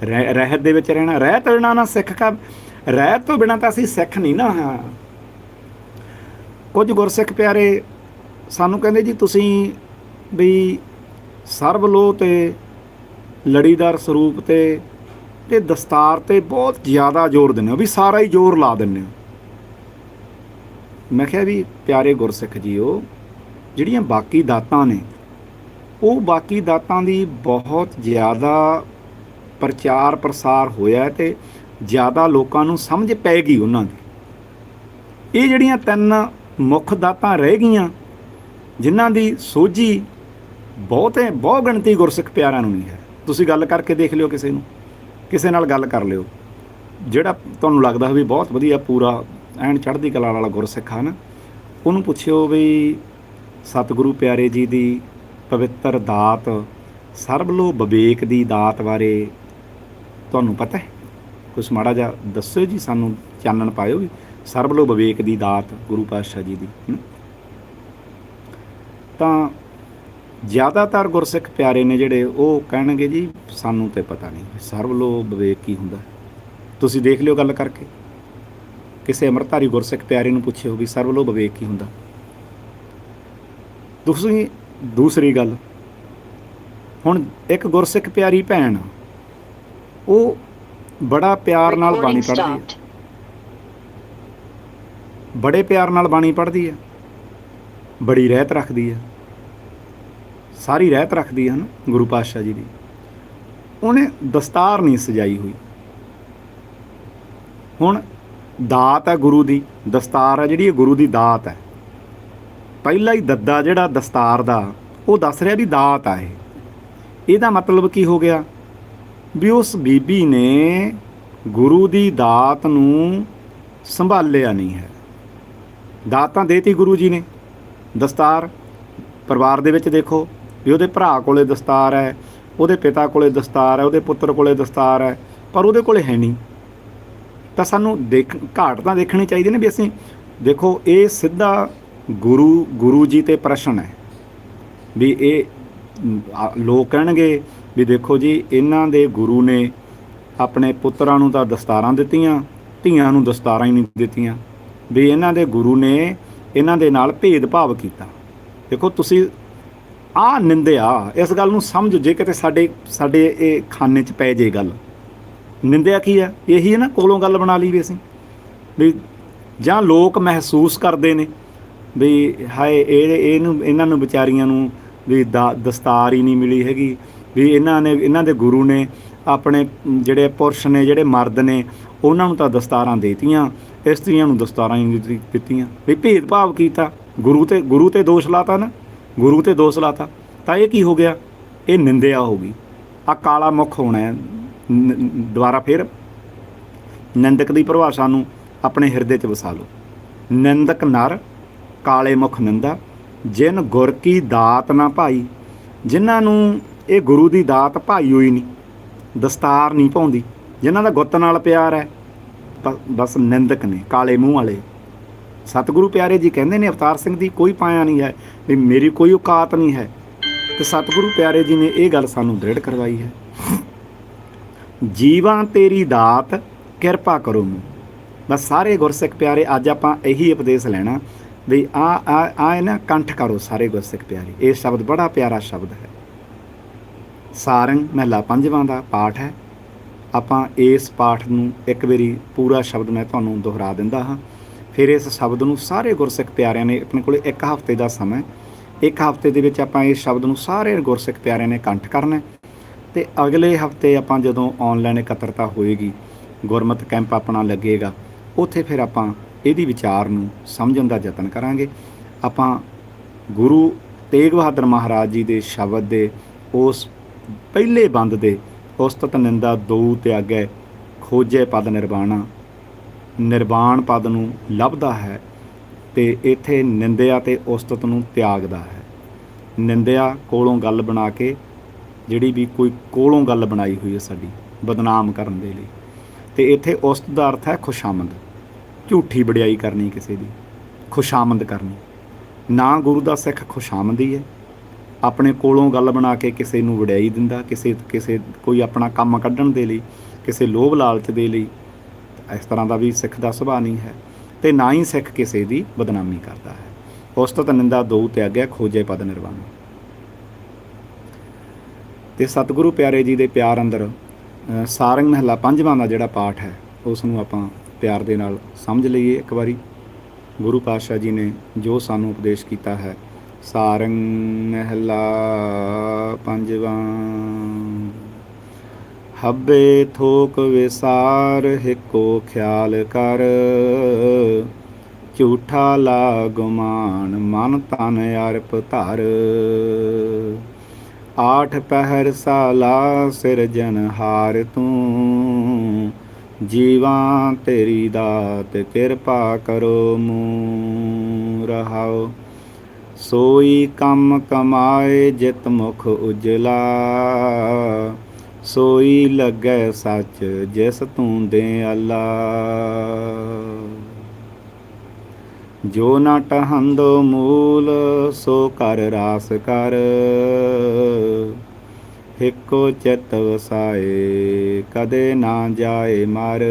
ਰਹਿ- ਰਹਿਤ ਦੇ ਵਿੱਚ ਰਹਿਣਾ। ਰਹਿਤ ਬਿਨਾਂ ਨਾ ਸਿੱਖ ਕਾ ਰਹਿਤ ਤੋਂ ਬਿਨਾਂ ਤਾਂ ਅਸੀਂ ਸਿੱਖ ਨਹੀਂ ਨਾ ਹਾਂ। ਕੁਝ ਗੁਰਸਿੱਖ ਪਿਆਰੇ ਸਾਨੂੰ ਕਹਿੰਦੇ ਜੀ, ਤੁਸੀਂ ਵੀ ਸਰਬ ਲੋਹ ਤੇ ਲੜੀਦਾਰ ਸਰੂਪ ਤੇ ਤੇ ਦਸਤਾਰ ਤੇ ਬਹੁਤ ਜ਼ਿਆਦਾ ਜ਼ੋਰ ਦਿੰਦੇ ਹੋ, ਵੀ ਸਾਰਾ ਹੀ ਜ਼ੋਰ ਲਾ ਦਿੰਦੇ ਹੋ। ਮੈਂ ਕਿਹਾ ਵੀ ਪਿਆਰੇ ਗੁਰਸਿੱਖ ਜੀਓ, ਜਿਹੜੀਆਂ ਬਾਕੀ ਦਾਤਾਂ ਨੇ, ਉਹ ਬਾਕੀ ਦਾਤਾਂ ਦੀ ਬਹੁਤ ਜ਼ਿਆਦਾ ਪ੍ਰਚਾਰ ਪ੍ਰਸਾਰ ਹੋਇਆ ਹੈ ਤੇ ਜ਼ਿਆਦਾ ਲੋਕਾਂ ਨੂੰ ਸਮਝ ਪੈ ਗਈ ਉਹਨਾਂ ਦੀ। ਇਹ ਜਿਹੜੀਆਂ ਤਿੰਨ ਮੁੱਖ ਦਾਤਾਂ ਰਹਿ ਗਈਆਂ, ਜਿਨ੍ਹਾਂ ਦੀ ਸੋਝੀ ਬਹੁਤੇ, ਬਹੁ ਗਿਣਤੀ ਗੁਰਸਿੱਖ ਪਿਆਰਿਆਂ ਨੂੰ ਨਹੀਂ ਹੈ। ਤੁਸੀਂ ਗੱਲ ਕਰਕੇ ਦੇਖ ਲਿਓ ਕਿਸੇ ਨੂੰ, ਕਿਸੇ ਨਾਲ ਗੱਲ ਕਰ ਲਿਓ। ਜਿਹੜਾ ਤੁਹਾਨੂੰ ਲੱਗਦਾ ਵੀ ਬਹੁਤ ਵਧੀਆ ਪੂਰਾ ਐਨ ਚੜ੍ਹਦੀ ਕਲਾ ਵਾਲਾ ਗੁਰਸਿੱਖ ਆ ਨਾ ਉਹਨੂੰ ਪੁੱਛਿਓ ਵੀ ਸਤਿਗੁਰੂ ਪਿਆਰੇ ਜੀ ਦੀ ਪਵਿੱਤਰ ਦਾਤ, ਸਰਬਲੋ ਵਿਵੇਕ ਦੀ ਦਾਤ ਬਾਰੇ ਤੁਹਾਨੂੰ ਪਤਾ ਹੈ? ਕੁਛ ਮਾੜਾ ਜਿਹਾ ਦੱਸੋ ਜੀ, ਸਾਨੂੰ ਚਾਨਣ ਪਾਇਓ ਵੀ। ਸਰਬਲੋ ਵਿਵੇਕ ਦੀ ਦਾਤ ਗੁਰੂ ਪਾਤਸ਼ਾਹ ਜੀ ਦੀ। ਤਾਂ ਜ਼ਿਆਦਾਤਰ ਗੁਰਸਿੱਖ ਪਿਆਰੇ ਨੇ ਜਿਹੜੇ ਉਹ ਕਹਿਣਗੇ ਜੀ ਸਾਨੂੰ ਤੇ ਪਤਾ ਨਹੀਂ ਸਰਬਲੋ ਵਿਵੇਕ ਕੀ ਹੁੰਦਾ ਤੁਸੀਂ ਦੇਖ ਲਿਓ ਗੱਲ ਕਰਕੇ ਕਿਸੇ ਅਮਰਤਾਰੀ ਗੁਰਸਿੱਖ ਪਿਆਰੇ ਨੂੰ ਪੁੱਛਿਓ ਵੀ ਸਰਬਲੋ ਵਿਵੇਕ ਕੀ ਹੁੰਦਾ ਦੂਸਰੀ ਦੂਸਰੀ ਗੱਲ ਹੁਣ ਇੱਕ ਗੁਰਸਿੱਖ ਪਿਆਰੀ ਭੈਣ ਉਹ ਬੜਾ ਪਿਆਰ ਨਾਲ ਬਾਣੀ ਪੜ੍ਹਦੀ ਹੈ. ਬੜੇ ਪਿਆਰ ਨਾਲ ਬਾਣੀ ਪੜ੍ਹਦੀ ਹੈ, ਬੜੀ ਰਹਿਤ ਰੱਖਦੀ ਹੈ, ਸਾਰੀ ਰਹਿਤ ਰੱਖਦੀ ਹੈ ਨਾ ਗੁਰੂ ਪਾਤਸ਼ਾਹ ਜੀ ਦੀ। ਉਹਨੇ ਦਸਤਾਰ ਨਹੀਂ ਸਜਾਈ ਹੋਈ। ਹੁਣ ਦਾਤ ਹੈ ਗੁਰੂ ਦੀ, ਦਸਤਾਰ ਹੈ ਜਿਹੜੀ ਇਹ ਗੁਰੂ ਦੀ ਦਾਤ ਹੈ। ਪਹਿਲਾ ਹੀ ਦੱਦਾ ਜਿਹੜਾ ਦਸਤਾਰ ਦਾ, ਉਹ ਦੱਸ ਰਿਹਾ ਵੀ ਦਾਤ ਆ ਇਹ। ਇਹਦਾ ਮਤਲਬ ਕੀ ਹੋ ਗਿਆ? ਵੀ ਉਸ ਬੀਬੀ ਨੇ ਗੁਰੂ ਦੀ ਦਾਤ ਨੂੰ ਸੰਭਾਲਿਆ ਨਹੀਂ ਹੈ। ਦਾਤ ਤਾਂ ਦੇਤੀ ਗੁਰੂ ਜੀ ਨੇ। ਦਸਤਾਰ ਪਰਿਵਾਰ ਦੇ ਵਿੱਚ ਦੇਖੋ ਵੀ ਉਹਦੇ ਭਰਾ ਕੋਲੇ ਦਸਤਾਰ ਹੈ, ਉਹਦੇ ਪਿਤਾ ਕੋਲੇ ਦਸਤਾਰ ਹੈ, ਉਹਦੇ ਪੁੱਤਰ ਕੋਲੇ ਦਸਤਾਰ ਹੈ, ਪਰ ਉਹਦੇ ਕੋਲੇ ਹੈ ਨਹੀਂ। ਤਾਂ ਸਾਨੂੰ ਦੇਖ, ਘਾਟ ਤਾਂ ਦੇਖਣੀ ਚਾਹੀਦੀ ਨੇ ਵੀ ਅਸੀਂ ਦੇਖੋ, ਇਹ ਸਿੱਧਾ ਗੁਰੂ ਗੁਰੂ ਜੀ ਤੇ ਪ੍ਰਸ਼ਨ ਹੈ। ਵੀ ਇਹ ਲੋਕ ਕਹਿਣਗੇ ਵੀ ਦੇਖੋ ਜੀ, ਇਹਨਾਂ ਦੇ ਗੁਰੂ ਨੇ ਆਪਣੇ ਪੁੱਤਰਾਂ ਨੂੰ ਤਾਂ ਦਸਤਾਰਾਂ ਦਿੱਤੀਆਂ, ਧੀਆਂ ਨੂੰ ਦਸਤਾਰਾਂ ਹੀ ਨਹੀਂ ਦਿੱਤੀਆਂ। ਵੀ ਇਹਨਾਂ ਦੇ ਗੁਰੂ ਨੇ ਇਹਨਾਂ ਦੇ ਨਾਲ ਭੇਦਭਾਵ ਕੀਤਾ। ਦੇਖੋ ਤੁਸੀਂ ਆ ਨਿੰਦਿਆ ਇਸ ਗੱਲ ਨੂੰ ਸਮਝੋ ਜੇ ਕਿਤੇ ਸਾਡੇ ਸਾਡੇ ਇਹ ਖਾਨੇ 'ਚ ਪੈ ਜੇ ਗੱਲ। ਨਿੰਦਿਆ ਕੀ ਆ? ਇਹੀ ਹੈ ਨਾ ਕੋਲੋਂ ਗੱਲ ਬਣਾ ਲਈ ਵੀ ਅਸੀਂ। ਵੀ ਜਾਂ ਲੋਕ ਮਹਿਸੂਸ ਕਰਦੇ ਨੇ ਵੀ ਹਾਏ, ਇਹ, ਇਹਨੂੰ, ਇਹਨਾਂ ਨੂੰ ਵਿਚਾਰੀਆਂ ਨੂੰ ਵੀ ਦਾ- ਦਸਤਾਰ ਹੀ ਨਹੀਂ ਮਿਲੀ ਹੈਗੀ। ਵੀ ਇਹਨਾਂ ਨੇ, ਇਹਨਾਂ ਦੇ ਗੁਰੂ ਨੇ ਆਪਣੇ ਜਿਹੜੇ ਪੁਰਸ਼ ਨੇ, ਜਿਹੜੇ ਮਰਦ ਨੇ, ਉਹਨਾਂ ਨੂੰ ਤਾਂ ਦਸਤਾਰਾਂ ਦੇਤੀਆਂ ਇਸਤਰੀਆਂ ਨੂੰ ਦਸਤਾਰਾਂ ਹੀ ਦਿੱਤੀਆਂ। ਵੀ ਭੇਦਭਾਵ ਕੀਤਾ। ਗੁਰੂ ਤੇ ਗੁਰੂ ਤੇ ਦੋਸ਼ ਲਾਤਾ ਨਾ। ਗੁਰੂ ਤੇ ਦੋਸ਼ ਲਾਤਾ। ਤਾਂ ਇਹ ਕੀ ਹੋ ਗਿਆ? ਇਹ ਨਿੰਦਿਆ ਹੋ ਗਈ। ਆ ਕਾਲਾ ਮੁਖ ਹੋਣਾ ਹੈ। ਦੁਬਾਰਾ ਫਿਰ ਨਿੰਦਕ ਦੀ ਪਰਿਭਾਸ਼ਾ ਨੂੰ ਆਪਣੇ ਹਿਰਦੇ 'ਚ ਵਸਾ ਲਓ। ਨਿੰਦਕ ਨਰ, ਕਾਲੇ ਮੁਖ ਨਿੰਦਾ। ਜਿਨ ਗੁਰ ਕੀ ਦਾਤ ਨਾ ਭਾਈ, ਜਿਨ੍ਹਾਂ ਨੂੰ ਇਹ ਗੁਰੂ ਦੀ ਦਾਤ ਭਾਈ ਹੋਈ ਨਹੀਂ ਦਸਤਾਰ ਨਹੀਂ ਪਾਉਂਦੀ। ਜਿਨ੍ਹਾਂ ਦਾ ਗੁੱਤ ਨਾਲ ਪਿਆਰ ਹੈ ਬ- ਬਸ ਨਿੰਦਕ ਨੇ, ਕਾਲੇ ਮੂੰਹ ਵਾਲੇ। ਸਤਿਗੁਰੂ ਪਿਆਰੇ ਜੀ ਕਹਿੰਦੇ ਨੇ, ਅਵਤਾਰ ਸਿੰਘ ਦੀ ਕੋਈ ਪਾਇਆ ਨਹੀਂ ਹੈ, ਵੀ ਮੇਰੀ ਕੋਈ ਔਕਾਤ ਨਹੀਂ ਹੈ। ਤੇ ਸਤਿਗੁਰੂ ਪਿਆਰੇ ਜੀ ਨੇ ਇਹ ਗੱਲ ਸਾਨੂੰ ਦ੍ਰਿੜ ਕਰਵਾਈ ਹੈ। ਜੀਵਾਂ ਤੇਰੀ ਦਾਤ, ਕਿਰਪਾ ਕਰੋ ਮੂੰ ਬਸ ਸਾਰੇ ਗੁਰਸਿੱਖ ਪਿਆਰੇ, ਅੱਜ ਆਪਾਂ ਇਹੀ ਉਪਦੇਸ਼ ਲੈਣਾ, ਵੀ ਆ ਆ ਆ ਨਾ ਕੰਠ ਕਰੋ ਸਾਰੇ ਗੁਰਸਿੱਖ ਪਿਆਰੇ। ਇਹ ਸ਼ਬਦ ਬੜਾ ਪਿਆਰਾ ਸ਼ਬਦ ਹੈ। ਸਾਰੰਗ ਮਹਲਾ ਪੰਜਵਾਂ ਦਾ ਪਾਠ ਹੈ। ਆਪਾਂ ਇਸ ਪਾਠ ਨੂੰ ਇੱਕ ਵਾਰੀ ਪੂਰਾ ਸ਼ਬਦ ਮੈਂ ਤੁਹਾਨੂੰ ਦੁਹਰਾ ਦਿੰਦਾ ਹਾਂ। ਫਿਰ ਇਸ ਸ਼ਬਦ ਨੂੰ ਸਾਰੇ ਗੁਰਸਿੱਖ ਪਿਆਰਿਆਂ ਨੇ ਆਪਣੇ ਕੋਲੇ ਇੱਕ ਹਫ਼ਤੇ ਦਾ ਸਮਾਂ ਇੱਕ ਹਫ਼ਤੇ ਦੇ ਵਿੱਚ ਆਪਾਂ ਇਸ ਸ਼ਬਦ ਨੂੰ ਸਾਰੇ ਗੁਰਸਿੱਖ ਪਿਆਰਿਆਂ ਨੇ ਕੰਠ ਕਰਨਾ ਹੈ ਤੇ ਅਗਲੇ ਹਫ਼ਤੇ ਆਪਾਂ ਜਦੋਂ ਆਨਲਾਈਨ ਇਕੱਤਰਤਾ ਹੋਏਗੀ, ਗੁਰਮਤ ਕੈਂਪ ਆਪਣਾ ਲੱਗੇਗਾ, ਉੱਥੇ ਫਿਰ ਆਪਾਂ ਇਹਦੀ ਵਿਚਾਰ ਨੂੰ ਸਮਝਣ ਦਾ ਯਤਨ ਕਰਾਂਗੇ। ਆਪਾਂ ਗੁਰੂ ਤੇਗ ਬਹਾਦਰ ਮਹਾਰਾਜ ਜੀ ਦੇ ਸ਼ਬਦ ਦੇ ਉਸ ਪਹਿਲੇ ਬੰਦ ਦੇ ਉਸਤਤ ਨਿੰਦਾ ਦੋ ਤਿਆਗੈ ਖੋਜੇ ਪਦ ਨਿਰਵਾਣਾ, ਨਿਰਵਾਣ ਪਦ ਨੂੰ ਲੱਭਦਾ ਹੈ ਤੇ ਇੱਥੇ ਨਿੰਦਿਆ ਤੇ ਉਸਤਤ ਨੂੰ ਤਿਆਗਦਾ ਹੈ। ਨਿੰਦਿਆ ਕੋਲੋਂ ਗੱਲ ਬਣਾ ਕੇ ਜਿਹੜੀ ਵੀ ਕੋਈ ਕੋਲੋਂ ਗੱਲ ਬਣਾਈ ਹੋਈ ਹੈ ਸਾਡੀ, ਬਦਨਾਮ ਕਰਨ ਦੇ ਲਈ। ਤੇ ਇੱਥੇ ਉਸਤ ਦਾ ਅਰਥ ਹੈ ਖੁਸ਼ਾਮਦ। ਝੂਠੀ ਵਡਿਆਈ ਕਰਨੀ ਕਿਸੇ ਦੀ, ਖੁਸ਼ਾਮਦ ਕਰਨੀ। ਨਾ ਗੁਰੂ ਦਾ ਸਿੱਖ ਖੁਸ਼ਾਮਦੀ ਹੈ। ਆਪਣੇ ਕੋਲੋਂ ਗੱਲ ਬਣਾ ਕੇ ਕਿਸੇ ਨੂੰ ਵਡਿਆਈ ਦਿੰਦਾ ਕਿਸੇ ਕਿਸੇ ਕੋਈ ਆਪਣਾ ਕੰਮ ਕੱਢਣ ਦੇ ਲਈ ਕਿਸੇ ਲੋਭ ਲਾਲਚ ਦੇ ਲਈ ਇਸ ਤਰ੍ਹਾਂ ਦਾ ਵੀ ਸਿੱਖ ਦਾ ਸੁਭਾਅ ਨਹੀਂ ਹੈ ਤੇ ਨਾ ਹੀ ਸਿੱਖ ਕਿਸੇ ਦੀ ਬਦਨਾਮੀ ਕਰਦਾ ਹੈ। ਉਸਤਤ ਨਿੰਦਾ ਦੋ ਤਿਆਗਿਆ ਖੋਜੇ ਪਦ ਨਿਰਵਾਣ। ਤੇ ਸਤਿਗੁਰੂ ਪਿਆਰੇ ਜੀ ਦੇ ਪਿਆਰ ਅੰਦਰ ਅ, ਸਾਰੰਗ ਮਹਲਾ ਪੰਜਵਾਂ ਦਾ ਜਿਹੜਾ ਪਾਠ ਹੈ ਉਸ ਨੂੰ ਆਪਾਂ ਪਿਆਰ ਦੇ ਨਾਲ ਸਮਝ ਲਈਏ ਇੱਕ ਵਾਰੀ। ਗੁਰੂ ਪਾਤਸ਼ਾਹ ਜੀ ਨੇ ਜੋ ਸਾਨੂੰ ਉਪਦੇਸ਼ ਕੀਤਾ ਹੈ ਸਾਰੰਗ ਮਹਲਾ ਪੰਜਵਾਂ। ਹੱਬੇ ਥੋਕ ਵਿਸਾਰ, ਹਿੱਕੋ ਖਿਆਲ ਕਰ। ਝੂਠਾ ਲਾ ਗੁਮਾਨ ਮਨ ਤਨ ਅਰਪ ਧਰ। ਆਠ ਪਹਿਰ ਸਾਲਾ ਸਿਰਜਨ ਹਾਰ ਤੂੰ। ਜੀਵਾਂ ਤੇਰੀ ਦਾਤ, ਕਿਰਪਾ ਕਰੋ ਮੂੰ ਰਹਾਓ। ਸੋਈ ਕੰਮ ਕਮਾਏ ਜਿਤ ਮੁਖ ਉਜਲਾ। ਸੋਈ ਲੱਗੈ ਸੱਚ ਜਿਸ ਤੂੰ ਦੇ ਅੱਲਾ ਜੋ ਨਾ ਟਹੰਦੋ ਮੂਲ, ਸੋ ਕਰ ਰਾਸ ਕਰ। ਇੱਕੋ ਚਿਤ ਵਸਾਏ, ਕਦੇ ਨਾ ਜਾਏ ਮਰ।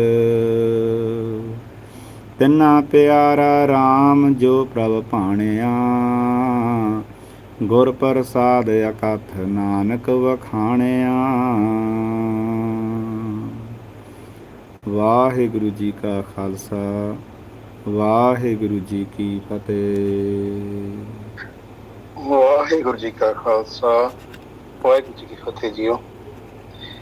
ਤਿੰਨਾ ਪਿਆਰਾ RAM ਜੋ ਪ੍ਰਭ ਭਾਣਿਆ। ਗੁਰ ਪ੍ਰਸਾਦ ਅਕਥ ਨਾਨਕ ਵਖਾਣਿਆ। ਵਾਹਿਗੁਰੂ ਜੀ ਕਾ ਖਾਲਸਾ, ਵਾਹਿਗੁਰੂ ਜੀ ਕੀ ਫਤਿਹ। ਵਾਹਿਗੁਰੂ ਜੀ ਕਾ ਖਾਲਸਾ, ਵਾਹਿਗੁਰੂ ਜੀ ਕੀ ਫਤਿਹ ਜੀਓ।